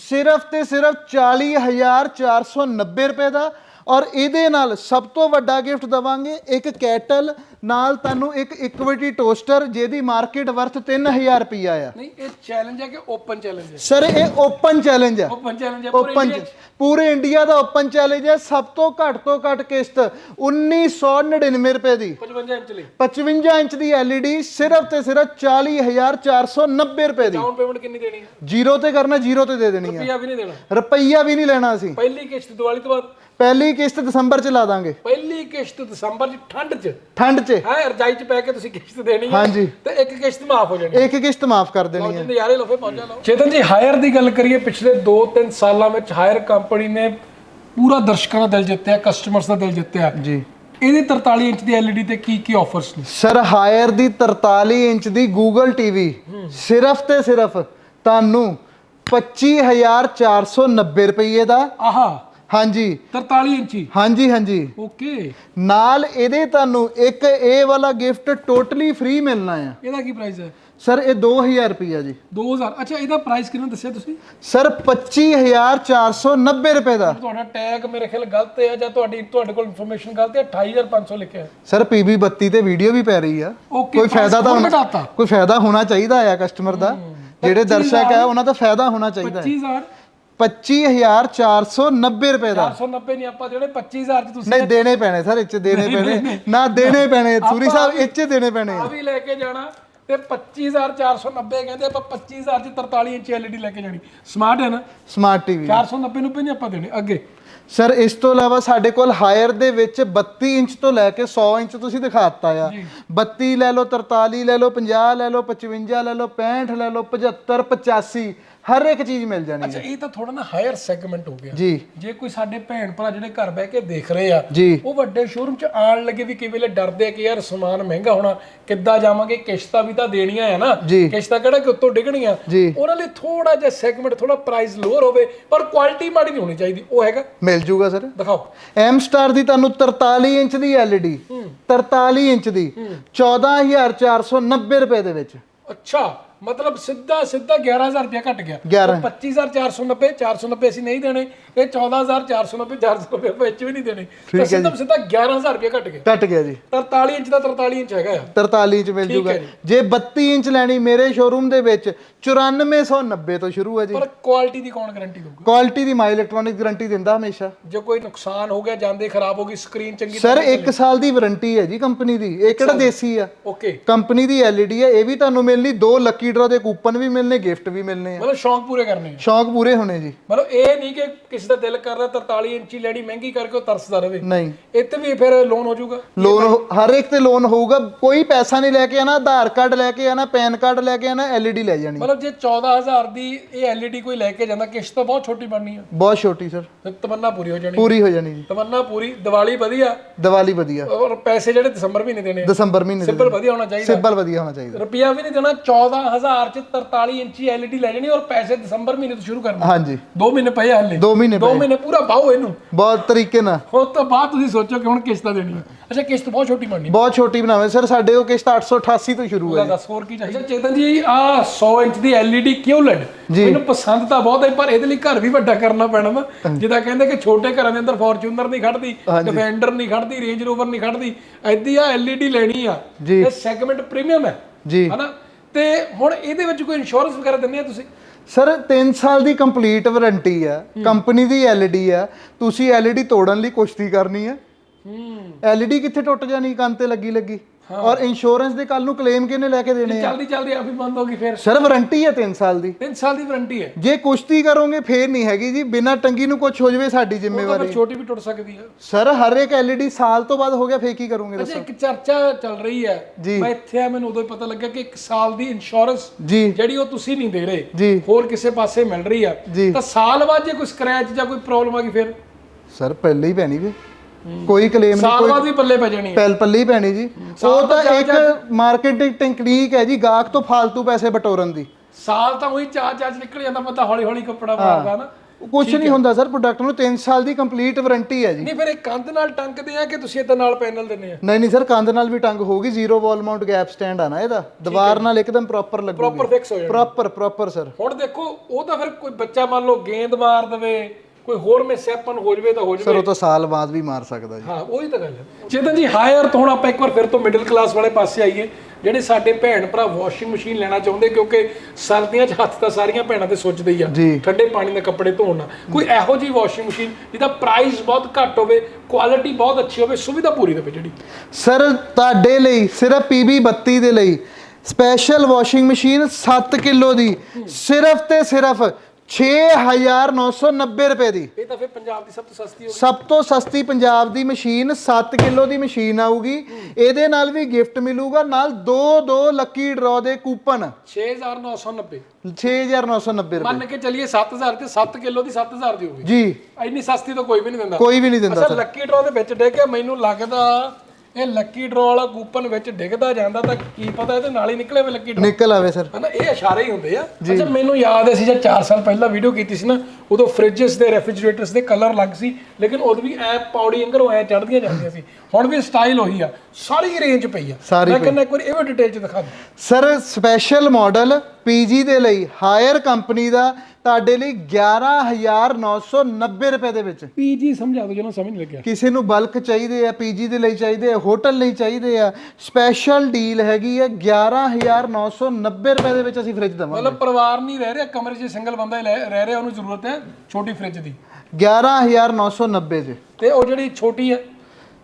ਸਿਰਫ ਤੇ ਸਿਰਫ 40490 ਰੁਪਏ ਦਾ ਔਰ ਇਹਦੇ ਨਾਲ ਸਭ ਤੋਂ ਵੱਡਾ ਗਿਫਟ ਦਵਾਂਗੇ ਇੱਕ ਕੈਟਲ ਨਾਲ ਤੁਹਾਨੂੰ ਇੱਕ ਇਕਵਿਟੀ ਟੋਸਟਰ ਜਿਹਦੀ ਮਾਰਕੀਟ ਵਰਥ 3000 ਰੁਪਈਆ ਆ। ਨਹੀਂ ਇਹ ਚੈਲੰਜ ਹੈ ਕਿ ਓਪਨ ਚੈਲੰਜ ਹੈ? ਸਰ ਇਹ ਓਪਨ ਚੈਲੰਜ ਹੈ ਓਪਨ ਚੈਲੰਜ ਹੈ ਪੂਰੇ ਓਪਨ? ਪੂਰੇ ਇੰਡੀਆ ਦਾ ਓਪਨ ਚੈਲੰਜ ਹੈ ਸਭ ਤੋਂ ਘੱਟ ਤੋਂ ਘੱਟ ਕਿਸ਼ਤ 1999 ਰੁਪਏ ਦੀ। 55 ਇੰਚ ਲਈ। 55 ਇੰਚ ਦੀ LED ਸਿਰਫ ਤੇ ਸਿਰਫ 40490 ਰੁਪਏ ਦੀ। ਡਾਊਨ ਪੇਮੈਂਟ ਕਿੰਨੀ ਦੇਣੀ ਹੈ? ਜ਼ੀਰੋ ਤੇ ਕਰਨਾ ਜ਼ੀਰੋ ਤੇ ਦੇ ਦੇਣੀ ਹੈ ਰੁਪਿਆ ਵੀ ਨਹੀਂ ਦੇਣਾ। ਰੁਪਈਆ ਵੀ ਨਹੀਂ ਲੈਣਾ ਅਸੀਂ। ਪਹਿਲੀ ਕਿਸ਼ਤ ਦੀਵਾਲੀ ਤੋਂ ਬਾਅਦ। ਪਹਿਲੀ ਕਿਸ਼ਤ ਦਸੰਬਰ ਚ ਲਾ ਦਾਂਗੇ। ਪਹਿਲੀ ਕਿਸ਼ਤ ਦਸੰਬਰ 'ਚ ਠੰਡ 'ਚ। ਠੰਡ 'ਚ। ਹੈ ਰਜਾਈ 'ਚ ਪੈ ਕੇ ਤੁਸੀਂ ਕਿਸ਼ਤ ਦੇਣੀ ਹੈ। ਹਾਂਜੀ। ਤੇ ਇੱਕ ਕਿਸ਼ਤ ਮਾਫ ਹੋ ਜਾਣੀ ਇੱਕ ਕਿਸ਼ਤ ਮਾਫ ਕਰ ਦੇਣੀ ਹੈ। ਜਿੰਦੇ ਯਾਰੇ ਲਫੇ ਪਹੁੰਚਾ ਲਓ। ਚੇਤਨ ਜੀ ਹਾਇਰ ਦੀ ਗੱਲ ਕਰੀਏ ਪਿਛਲੇ 2-3 ਸਾਲਾਂ ਵਿੱਚ ਹਾਇਰ ਕੰਪਨੀ ਨੇ ਪੂਰਾ ਦਰਸ਼ਕਾਂ ਦਾ ਦਿਲ ਜਿੱਤਿਆ ਕਸਟਮਰਸ ਦਾ ਦਿਲ ਜਿੱਤਿਆ। ਜੀ। ਇਹਦੀ 43 ਇੰਚ ਦੀ LED ਤੇ ਕੀ ਕੀ ਆਫਰਸ ਨੇ? ਸਰ ਹਾਇਰ ਦੀ 43 ਇੰਚ ਦੀ Google TV ਸਿਰਫ ਤੇ ਸਿਰਫ ਤੁਹਾਨੂੰ 25490 ਰੁਪਏ ਦਾ ਆਹਾ। ਹਾਂਜੀ। 43 ਇੰਚੀ। ਹਾਂਜੀ ਹਾਂਜੀ। ਓਕੇ। ਨਾਲ ਇਹਦੇ ਤੁਹਾਨੂੰ ਇੱਕ ਇਹ ਵਾਲਾ ਗਿਫਟ ਟੋਟਲੀ ਫ੍ਰੀ ਮਿਲਣਾ ਆ। ਇਹਦਾ ਕੀ ਪ੍ਰਾਈਸ ਹੈ? ਸਰ ਇਹ 2000 ਰੁਪਈਆ ਜੀ। 2000 ਅੱਛਾ ਇਹਦਾ ਪ੍ਰਾਈਸ ਕਿੰਨਾ ਦੱਸਿਆ ਤੁਸੀਂ? ਸਰ 25490 ਰੁਪਏ ਦਾ। ਤੁਹਾਡਾ ਟੈਗ ਮੇਰੇ ਖਿਆਲ ਗਲਤ ਹੈ ਜਾਂ ਤੁਹਾਡੀ ਤੁਹਾਡੇ ਕੋਲ ਇਨਫੋਰਮੇਸ਼ਨ ਗਲਤ ਹੈ? 28500 ਲਿਖਿਆ ਸਰ PB 32 ਤੇ ਵੀਡੀਓ ਵੀ ਪੈ ਰਹੀ ਆ। ਕੋਈ ਫਾਇਦਾ ਤਾਂ ਹੋਣਾ। ਕੋਈ ਫਾਇਦਾ ਹੋਣਾ ਚਾਹੀਦਾ ਆ ਕਸਟਮਰ ਦਾ। ਜਿਹੜੇ ਦਰਸ਼ਕ ਆ ਉਹਨਾਂ ਦਾ ਫਾਇਦਾ ਹੋਣਾ ਚਾਹੀਦਾ ਹੈ। 25000 25490 ਰੁਪਏ ਦਾ। 490 ਨਹੀਂ ਆਪਾਂ ਜਿਹੜੇ 25000 ਚ ਤੁਸੀਂ ਨਹੀਂ ਦੇਣੇ ਪੈਣੇ ਸਰ ਇੱਚ ਦੇਣੇ ਪੈਣੇ। ਨਾ ਦੇਣੇ ਪੈਣੇ ਸੂਰੀ ਸਾਹਿਬ ਇੱਚ ਦੇਣੇ ਪੈਣੇ। ਆ ਵੀ ਲੈ ਕੇ ਜਾਣਾ ਤੇ 25490 ਕਹਿੰਦੇ ਆਪਾਂ 25000 ਚ 43 ਇੰਚ LED ਲੈ ਕੇ ਜਾਣੀ। ਸਮਾਰਟ ਹੈ ਨਾ? ਸਮਾਰਟ ਟੀਵੀ 490 ਨੂੰ ਨਹੀਂ ਆਪਾਂ ਦੇਣੇ ਅੱਗੇ। ਸਰ ਇਸ ਤੋਂ ਇਲਾਵਾ ਸਾਡੇ ਕੋਲ ਹਾਇਰ ਦੇ ਵਿੱਚ 32 ਇੰਚ ਤੋਂ ਲੈ ਕੇ 100 ਇੰਚ ਤੁਸੀਂ ਦਿਖਾਤਾ ਆ। 32 ਲੈ ਲਓ 43 ਲੈ ਲਓ 50 ਲੈ ਲਓ 55 ਲੈ ਲਓ 65 ਲੈ ਲਓ 75 85 ਹਰ ਇੱਕ ਚੀਜ਼ ਮਿਲ ਜਾਣੀ ਅੱਛਾ ਇਹ ਤਾਂ ਥੋੜਾ ਨਾ ਹਾਇਰ ਸੈਗਮੈਂਟ ਹੋ ਗਿਆ। ਜੀ। ਜੇ ਕੋਈ ਸਾਡੇ ਭੈਣ ਭਰਾ ਜਿਹੜੇ ਘਰ ਬਹਿ ਕੇ ਦੇਖ ਰਹੇ ਆ ਜੀ। ਉਹ ਵੱਡੇ ਸ਼ੋਰੂਮ 'ਚ ਆਣ ਲੱਗੇ ਵੀ ਕਈ ਵੇਲੇ ਡਰਦੇ ਆ ਕਿ ਯਾਰ ਸਮਾਨ ਮਹਿੰਗਾ ਹੋਣਾ ਕਿੱਦਾਂ ਜਾਵਾਂਗੇ ਕਿਸ਼ਤਾਂ ਵੀ ਤਾਂ ਦੇਣੀਆਂ ਆ ਨਾ। ਜੀ। ਕਿਸ਼ਤਾਂ ਕਿਹੜਾ ਕਿ ਉੱਤੋਂ ਡਿੱਗਣੀਆਂ। ਜੀ। ਉਹਨਾਂ ਲਈ ਥੋੜਾ ਜਿਹਾ ਸੈਗਮੈਂਟ ਥੋੜਾ ਪ੍ਰਾਈਸ ਲੋਅਰ ਹੋਵੇ ਪਰ ਕੁਆਲਿਟੀ ਮਾੜੀ ਨਹੀਂ ਹੋਣੀ ਚਾਹੀਦੀ। ਉਹ ਹੈਗਾ। ਮਿਲ ਜੂਗਾ ਸਰ। ਦਿਖਾਓ। ਐਮ ਸਟਾਰ ਦੀ ਤੁਹਾਨੂੰ 43 ਇੰਚ ਦੀ LED 43 ਇੰਚ ਦੀ 14490 ਰੁਪਏ ਦੇ ਵਿੱਚ। ਅੱਛਾ। ਮਤਲਬ ਸਿੱਧਾ ਸਿੱਧਾ 11000 ਰੁਪਇਆ ਘਟ ਗਿਆ। 11 ਉਹ 25490 490 ਅਸੀਂ ਨਹੀਂ ਦੇਣੇ। ਇਹ 14490 490 ਵਿੱਚ ਵੀ ਨਹੀਂ ਦੇਣੇ। ਤਾਂ ਸਿੱਧਾ ਸਿੱਧਾ 11000 ਰੁਪਇਆ ਘਟ ਗਿਆ। ਘਟ ਗਿਆ ਜੀ। 43 ਇੰਚ ਦਾ 43 ਇੰਚ ਹੈਗਾ ਆ। 43 ਇੰਚ ਮਿਲ ਜੂਗਾ। ਜੀ। ਜੇ 32 ਇੰਚ ਲੈਣੀ ਮੇਰੇ ਸ਼ੋਰੂਮ ਦੇ ਵਿੱਚ 9490 ਤੋਂ ਸ਼ੁਰੂ ਹੈ ਜੀ। ਪਰ ਕੁਆਲਿਟੀ ਦੀ ਕੌਣ ਗਾਰੰਟੀ ਦਊਗਾ? ਕੁਆਲਿਟੀ ਦੀ ਮਾਈ ਇਲੈਕਟ੍ਰੋਨਿਕ ਗਾਰੰਟੀ ਦਿੰਦਾ ਹਮੇਸ਼ਾ। ਜੇ ਕੋਈ ਨੁਕਸਾਨ ਹੋ ਗਿਆ ਜਾਂਦੇ ਖਰਾਬ ਹੋ ਗਈ ਸਕਰੀਨ ਚੰਗੀ ਸਰ 1 ਸਾਲ ਦੀ ਵਾਰੰਟੀ ਹੈ ਜੀ ਕੰਪਨੀ ਦੀ। ਇਹ ਕਿਹੜਾ ਦੇਸੀ ਆ? ਓਕੇ ਕੰਪਨੀ ਦੀ LED ਹੈ ਇਹ ਵੀ ਤੁਹਾਨੂੰ ਮਿਲਣੀ ਦੋ ਲੱਕੀ ਡਰਾ ਦੇ ਕੂਪਨ ਵੀ ਮਿਲਨੇ ਗਿਫਟ ਵੀ ਮਿਲਨੇ ਆ। ਮਤਲਬ ਸ਼ੌਂਕ ਪੂਰੇ ਕਰਨੇ ਆ। ਸ਼ੌਂਕ ਪੂਰੇ ਹੋਣੇ ਜੀ। ਮਤਲਬ ਇਹ ਨਹੀਂ ਕਿ ਕਿਸੇ ਦਾ ਦਿਲ ਕਰਦਾ 43 ਇੰਚੀ ਲੈਣੀ ਮਹਿੰਗੀ ਕਰਕੇ ਉਹ ਤਰਸਦਾ ਰਵੇ ਨਹੀਂ। ਇੱਥੇ ਵੀ ਫਿਰ ਲੋਨ ਹੋ ਜਾਊਗਾ? ਲੋਨ ਹਰ ਇੱਕ ਤੇ ਲੋਨ ਹੋਊਗਾ ਕੋਈ ਪੈਸਾ ਨਹੀਂ ਲੈ ਕੇ ਆਣਾ ਆਧਾਰ ਕਾਰਡ ਲੈ ਕੇ ਆਣਾ ਪੈਨ ਕਾਰਡ ਲੈ ਕੇ ਆਣਾ LED ਲੈ ਜਾਣੀ। ਮਤਲਬ ਜੇ 14000 ਦੀ ਇਹ LED ਕੋਈ ਲੈ ਕੇ ਜਾਂਦਾ ਕਿਸ਼ਤ ਤਾਂ ਬਹੁਤ ਛੋਟੀ ਬਣਨੀ ਆ। ਬਹੁਤ ਛੋਟੀ ਸਰ ਤੇ ਤਮੰਨਾ ਪੂਰੀ ਹੋ ਜਾਣੀ। ਪੂਰੀ ਹੋ ਜਾਣੀ ਜੀ। ਤਮੰਨਾ ਪੂਰੀ ਦੀਵਾਲੀ ਵਧੀਆ। ਦੀਵਾਲੀ ਵਧੀਆ। ਔਰ ਪੈਸੇ ਜਿਹੜੇ ਦਸੰਬਰ ਮਹੀਨੇ ਦੇਣੇ। ਦਸੰਬਰ ਮਹੀਨੇ ਦੇ ਸਿੰਪਲ ਵਧੀਆ ਹੋਣਾ ਚਾਹੀਦਾ। ਸਿੰਪਲ ਵਧੀਆ ਹੋਣਾ ਚਾਹੀਦਾ। ਰੁਪਿਆ ਵੀ ਨਹੀਂ ਦੇਣਾ 14000 1000 ਚ 43 ਇੰਚੀ LED ਲੈ ਜਾਣੀ ਔਰ ਪੈਸੇ ਦਸੰਬਰ ਮਹੀਨੇ ਤੋਂ ਸ਼ੁਰੂ ਕਰਨਾ। ਹਾਂਜੀ। 2 ਮਹੀਨੇ ਪਏ ਹਲੇ। ਦੋ ਮਹੀਨੇ 2 ਮਹੀਨੇ ਪੂਰਾ ਪਾਓ ਇਹਨੂੰ। ਬਹੁਤ ਤਰੀਕੇ ਨਾਲ। ਉਸ ਤੋਂ ਬਾਅਦ ਤੁਸੀਂ ਸੋਚੋ ਕਿ ਹੁਣ ਕਿਸ਼ਤਾਂ ਦੇਣੀਆਂ। ਅੱਛਾ ਕਿਸ਼ਤ ਬਹੁਤ ਛੋਟੀ ਬਣਨੀ। ਬਹੁਤ ਛੋਟੀ ਬਣਾਵੇ। ਸਰ ਸਾਡੇ ਕੋਲ ਕਿਸ਼ਤ 888 ਤੋਂ ਸ਼ੁਰੂ ਹੈ ਦੱਸ ਹੋਰ ਕੀ ਚਾਹੀਦਾ? ਚੇਤਨ ਜੀ ਆ 100 ਇੰਚ ਦੀ QLED ਜੀ। ਮੈਨੂੰ ਪਸੰਦ ਤਾਂ ਬਹੁਤ ਹੈ ਪਰ ਇਹਦੇ ਲਈ ਘਰ ਵੀ ਵੱਡਾ ਕਰਨਾ ਪੈਣਾ ਨਾ ਜਿੱਦਾਂ ਕਹਿੰਦੇ ਕਿ ਛੋਟੇ ਘਰਾਂ ਦੇ ਅੰਦਰ ਫੋਰਚੂਨਰ ਨਹੀਂ ਖੜਦੀ ਡਿਫੈਂਡਰ ਨਹੀਂ ਖੜਦੀ ਰੇਂਜ ਰੋਵਰ ਨਹੀਂ ਖੜਦੀ। ਐਦੀ ਆ LED ਲੈਣੀ ਆ। ਇਹ ਸੈਗਮੈਂਟ ਪ੍ਰੀਮੀਅਮ ਹੈ। ਜੀ। ਹਨਾ? ਤੇ ਹੁਣ ਇਹਦੇ ਵਿੱਚ ਕੋਈ ਇੰਸ਼ੋਰੈਂਸ ਵਗੈਰਾ ਦਿੰਦੇ ਆ ਤੁਸੀਂ? ਸਰ 3 ਸਾਲ ਦੀ ਕੰਪਲੀਟ ਵਾਰੰਟੀ ਆ ਕੰਪਨੀ ਦੀ LED ਆ। ਤੁਸੀਂ LED ਤੋੜਨ ਲਈ ਕੁਸ਼ਤੀ ਕਰਨੀ ਆ। ਹੂੰ। LED ਕਿੱਥੇ ਟੁੱਟ ਜਾਣੀ ਕੰਨ ਤੇ ਲੱਗੀ ਲੱਗੀ ਔਰ ਇੰਸ਼ੋਰੈਂਸ ਦੇ ਕੱਲ ਨੂੰ ਕਲੇਮ ਕਿਹਨੇ ਲੈ ਕੇ ਦੇਣੇ ਆ? ਜਲਦੀ ਜਲਦੀ ਆ ਵੀ ਬੰਦ ਹੋ ਗਈ ਫਿਰ। ਸਰ ਵਾਰੰਟੀ ਆ 3 ਸਾਲ ਦੀ। 3 ਸਾਲ ਦੀ ਵਾਰੰਟੀ ਹੈ ਜੇ ਕੁਸ਼ਤੀ ਕਰੋਗੇ ਫੇਰ ਨਹੀਂ ਹੈਗੀ ਜੀ। ਬਿਨਾ ਟੰਗੀ ਨੂੰ ਕੁਝ ਹੋ ਜਾਵੇ ਸਾਡੀ ਉਹ ਜ਼ਿੰਮੇਵਾਰੀ ਫਿਰ ਛੋਟੀ ਵੀ ਟੁੱਟ ਸਕਦੀ ਹੈ ਸਰ ਹਰ ਇੱਕ LED ਸਾਲ ਤੋਂ ਬਾਅਦ ਹੋ ਗਿਆ ਫੇਰ ਕੀ ਕਰੋਗੇ ਅੱਛਾ ਦੱਸੋ? ਇੱਕ ਚਰਚਾ ਚੱਲ ਰਹੀ ਹੈ। ਮੈਂ ਇੱਥੇ ਆ ਮੈਨੂੰ ਉਦੋਂ ਹੀ ਪਤਾ ਲੱਗਿਆ ਕਿ 1 ਸਾਲ ਦੀ ਇੰਸ਼ੋਰੈਂਸ ਜਿਹੜੀ ਉਹ ਤੁਸੀਂ ਨਹੀਂ ਦੇ ਰਹੇ। ਹੋਰ ਕਿਸੇ ਪਾਸੇ ਮਿਲ ਰਹੀ ਆ। ਤਾਂ ਸਾਲ ਬਾਅਦ ਜੇ ਕੋਈ ਸਕ੍ਰੈਚ ਜਾਂ ਕੋਈ ਪ੍ਰੋਬਲਮ ਆ ਗਈ ਫਿਰ? ਸਰ ਪਹਿਲੇ ਹੀ ਪੈਣੀ ਵੀ। ਕੋਈ ਕਲੇਮ ਨਹੀਂ ਸਾਲ ਬਾਅਦ ਵੀ ਪੱਲੇ ਪੈ ਜਾਣੀ ਹੈ। ਪੱਲੇ ਹੀ ਪੈਣੀ ਜੀ। ਉਹ ਤਾਂ ਇੱਕ ਮਾਰਕੀਟਿੰਗ ਟੈਕਨੀਕ ਹੈ ਜੀ ਗਾਹਕ ਤੋਂ ਫालतू ਪੈਸੇ ਬਟੋਰਨ ਦੀ। ਸਾਲ ਤਾਂ ਉਹੀ ਚਾਰ ਚਾਰ ਨਿਕਲ ਜਾਂਦਾ ਬੰਦਾ ਹੌਲੀ ਹੌਲੀ ਕੱਪੜਾ ਮਾਰਦਾ ਨਾ। ਕੁਝ ਨਹੀਂ ਹੁੰਦਾ ਸਰ ਪ੍ਰੋਡਕਟ ਨੂੰ 3 ਸਾਲ ਦੀ ਕੰਪਲੀਟ ਵਾਰੰਟੀ ਹੈ ਜੀ। ਨਹੀਂ ਫਿਰ ਇਹ ਕੰਧ ਨਾਲ ਟੰਕਦੇ ਆ ਕਿ ਤੁਸੀਂ ਇਹਦੇ ਨਾਲ ਪੈਨਲ ਦਿੰਦੇ ਆ? ਨਹੀਂ ਨਹੀਂ ਸਰ ਕੰਧ ਨਾਲ ਵੀ ਟੰਗ ਹੋਊਗੀ zero wall mount gap stand ਆ ਨਾ ਇਹਦਾ। ਦੀਵਾਰ ਨਾਲ ਇੱਕਦਮ ਪ੍ਰੋਪਰ ਲੱਗੂਗੀ। ਪ੍ਰੋਪਰ ਫਿਕਸ ਹੋ ਜਾਣਾ। Proper proper sir. ਹੁਣ ਦੇਖੋ ਉਹ ਤਾਂ ਫਿਰ ਕੋਈ ਬੱਚਾ ਮੰਨ ਲਓ ਗੇਂਦ ਮਾਰ ਦੇਵੇ ਕੋਈ ਹੋਰ ਮਿਸਹੈਪਨ ਹੋ ਜਵੇ ਤਾਂ ਹੋ ਜਵੇ। ਸਰ ਉਹ ਤਾਂ ਸਾਲ ਬਾਅਦ ਵੀ ਮਾਰ ਸਕਦਾ ਜੀ। ਹਾਂ ਉਹੀ ਤਾਂ ਗੱਲ ਹੈ। ਚੇਤਨ ਜੀ ਹਾਇਰ ਤੋਂ ਹੁਣ ਆਪਾਂ ਇੱਕ ਵਾਰ ਫਿਰ ਤੋਂ ਮਿਡਲ ਕਲਾਸ ਵਾਲੇ ਪਾਸੇ ਆਈਏ। ਜਿਹੜੇ ਸਾਡੇ ਭੈਣ ਭਰਾ ਵਾਸ਼ਿੰਗ ਮਸ਼ੀਨ ਲੈਣਾ ਚਾਹੁੰਦੇ ਕਿਉਂਕਿ ਸਰਦੀਆਂ 'ਚ ਹੱਥ ਤਾਂ ਸਾਰੀਆਂ ਭੈਣਾਂ ਤੇ ਸੁੱਜਦੇ ਹੀ ਆ। ਜੀ। ਠੰਡੇ ਪਾਣੀ ਨਾਲ ਕੱਪੜੇ ਧੋਣਾ ਕੋਈ ਇਹੋ ਜਿਹੀ ਵਾਸ਼ਿੰਗ ਮਸ਼ੀਨ ਜਿਹਦਾ ਪ੍ਰਾਈਸ ਬਹੁਤ ਘੱਟ ਹੋਵੇ ਕੁਆਲਿਟੀ ਬਹੁਤ ਅੱਛੀ ਹੋਵੇ ਸੁਵਿਧਾ ਪੂਰੀ ਦੇਵੇ ਜਿਹੜੀ। ਸਰ ਤੁਹਾਡੇ ਲਈ ਸਿਰਫ ਪੀਬੀ 32 ਦੇ ਲਈ ਸਪੈਸ਼ਲ ਵਾਸ਼ਿੰਗ ਮਸ਼ੀਨ 7 ਕਿਲੋ ਦੀ। ਸਿਰਫ ਤੇ ਸਿਰਫ 6990 ਰੁਪਏ ਦੀ। ਇਹ ਤਾਂ ਫਿਰ ਪੰਜਾਬ ਦੀ ਸਭ ਤੋਂ ਸਸਤੀ ਹੋ ਸਭ ਤੋਂ ਸਸਤੀ ਪੰਜਾਬ ਦੀ ਮਸ਼ੀਨ 7 ਕਿਲੋ ਦੀ ਮਸ਼ੀਨ ਆਊਗੀ। ਇਹਦੇ ਨਾਲ ਵੀ ਗਿਫਟ ਮਿਲੂਗਾ। ਨਾਲ ਦੋ ਦੋ ਲੱਕੀ ਡਰਾ ਦੇ ਕੂਪਨ। 6990 6990 ਰੁਪਏ। ਮੰਨ ਕੇ ਚੱਲੀਏ 7000 ਤੇ 7 ਕਿਲੋ ਦੀ 7000 ਦੀ ਹੋਊਗੀ। ਜੀ। ਇੰਨੀ ਸਸਤੀ ਤਾਂ ਕੋਈ ਵੀ ਨਹੀਂ ਦਿੰਦਾ। ਕੋਈ ਵੀ ਨਹੀਂ ਦਿੰਦਾ ਅੱਛਾ ਲੱਕੀ ਡਰਾ ਦੇ ਵਿੱਚ ਡਿੱਗ ਗਿਆ ਮੈਨੂੰ ਲੱਗਦਾ ਇਹ ਲੱਕੀ ਡਰਾ ਵਾਲਾ ਕੂਪਨ ਵਿੱਚ ਡਿੱਗਦਾ ਜਾਂਦਾ ਤਾਂ ਕੀ ਪਤਾ ਇਹਦੇ ਨਾਲ ਹੀ ਨਿਕਲੇ ਵੇ ਲੱਕੀ ਡਰਾ। ਨਿਕਲ ਆਵੇ ਸਰ। ਹਨਾ ਇਹ ਇਸ਼ਾਰੇ ਹੀ ਹੁੰਦੇ ਆ। ਅੱਛਾ ਮੈਨੂੰ ਯਾਦ ਹੈ ਸੀ ਜਦ 4 ਸਾਲ ਪਹਿਲਾਂ ਵੀਡੀਓ ਕੀਤੀ ਸੀ ਨਾ ਉਦੋਂ ਫ੍ਰਿਜਸ ਦੇ ਰੈਫ੍ਰਿਜਰੇਟਰਸ ਦੇ ਕਲਰ ਲੱਗ ਸੀ ਲੇਕਿਨ ਉਦੋਂ ਵੀ ਐ ਪੌੜੀ ਅੰਗਰੋਂ ਐ ਚੜਦੀਆਂ ਜਾਂਦੀਆਂ ਸੀ। ਹੁਣ ਵੀ ਸਟਾਈਲ ਉਹੀ ਆ ਸਾਰੀ ਰੇਂਜ ਪਈ ਆ। ਮੈਂ ਕਹਿੰਦਾ ਇੱਕ ਵਾਰੀ ਇਹ ਵੀ ਡਿਟੇਲ ਚ ਦਿਖਾ ਦਿਓ। ਸਰ ਸਪੈਸ਼ਲ ਮਾਡਲ ਪੀਜੀ ਦੇ ਲਈ ਹਾਇਰ ਕੰਪਨੀ ਦਾ ਤੁਹਾਡੇ ਲਈ 11990 ਰੁਪਏ ਦੇ ਵਿੱਚ। ਪੀਜੀ ਸਮਝਾ ਦਿਓ ਜਿਹਨੂੰ ਸਮਝ ਨਹੀਂ ਲੱਗਿਆ। ਕਿਸੇ ਨੂੰ ਬਲਕ ਚਾਹੀਦੇ ਆ ਪੀਜੀ ਦੇ ਲਈ ਚਾਹੀਦੇ ਆ ਹੋਟਲ ਲਈ ਚਾਹੀਦੇ ਆ ਸਪੈਸ਼ਲ ਡੀਲ ਹੈਗੀ ਆ 11990 ਰੁਪਏ ਦੇ ਵਿੱਚ ਅਸੀਂ ਫ੍ਰਿਜ ਦਵਾਂਗੇ। ਮਤਲਬ ਪਰਿਵਾਰ ਨਹੀਂ ਰਹਿ ਰਿਹਾ ਕਮਰੇ 'ਚ ਸਿੰਗਲ ਬੰਦਾ ਹੀ ਲੈ- ਰਹਿ ਰਿਹਾ ਉਹਨੂੰ ਜ਼ਰੂਰਤ ਹੈ ਛੋਟੀ ਫ੍ਰਿਜ ਦੀ। 11990 ਚ ਤੇ ਉਹ ਜਿਹੜੀ ਛੋਟੀ ਹੈ।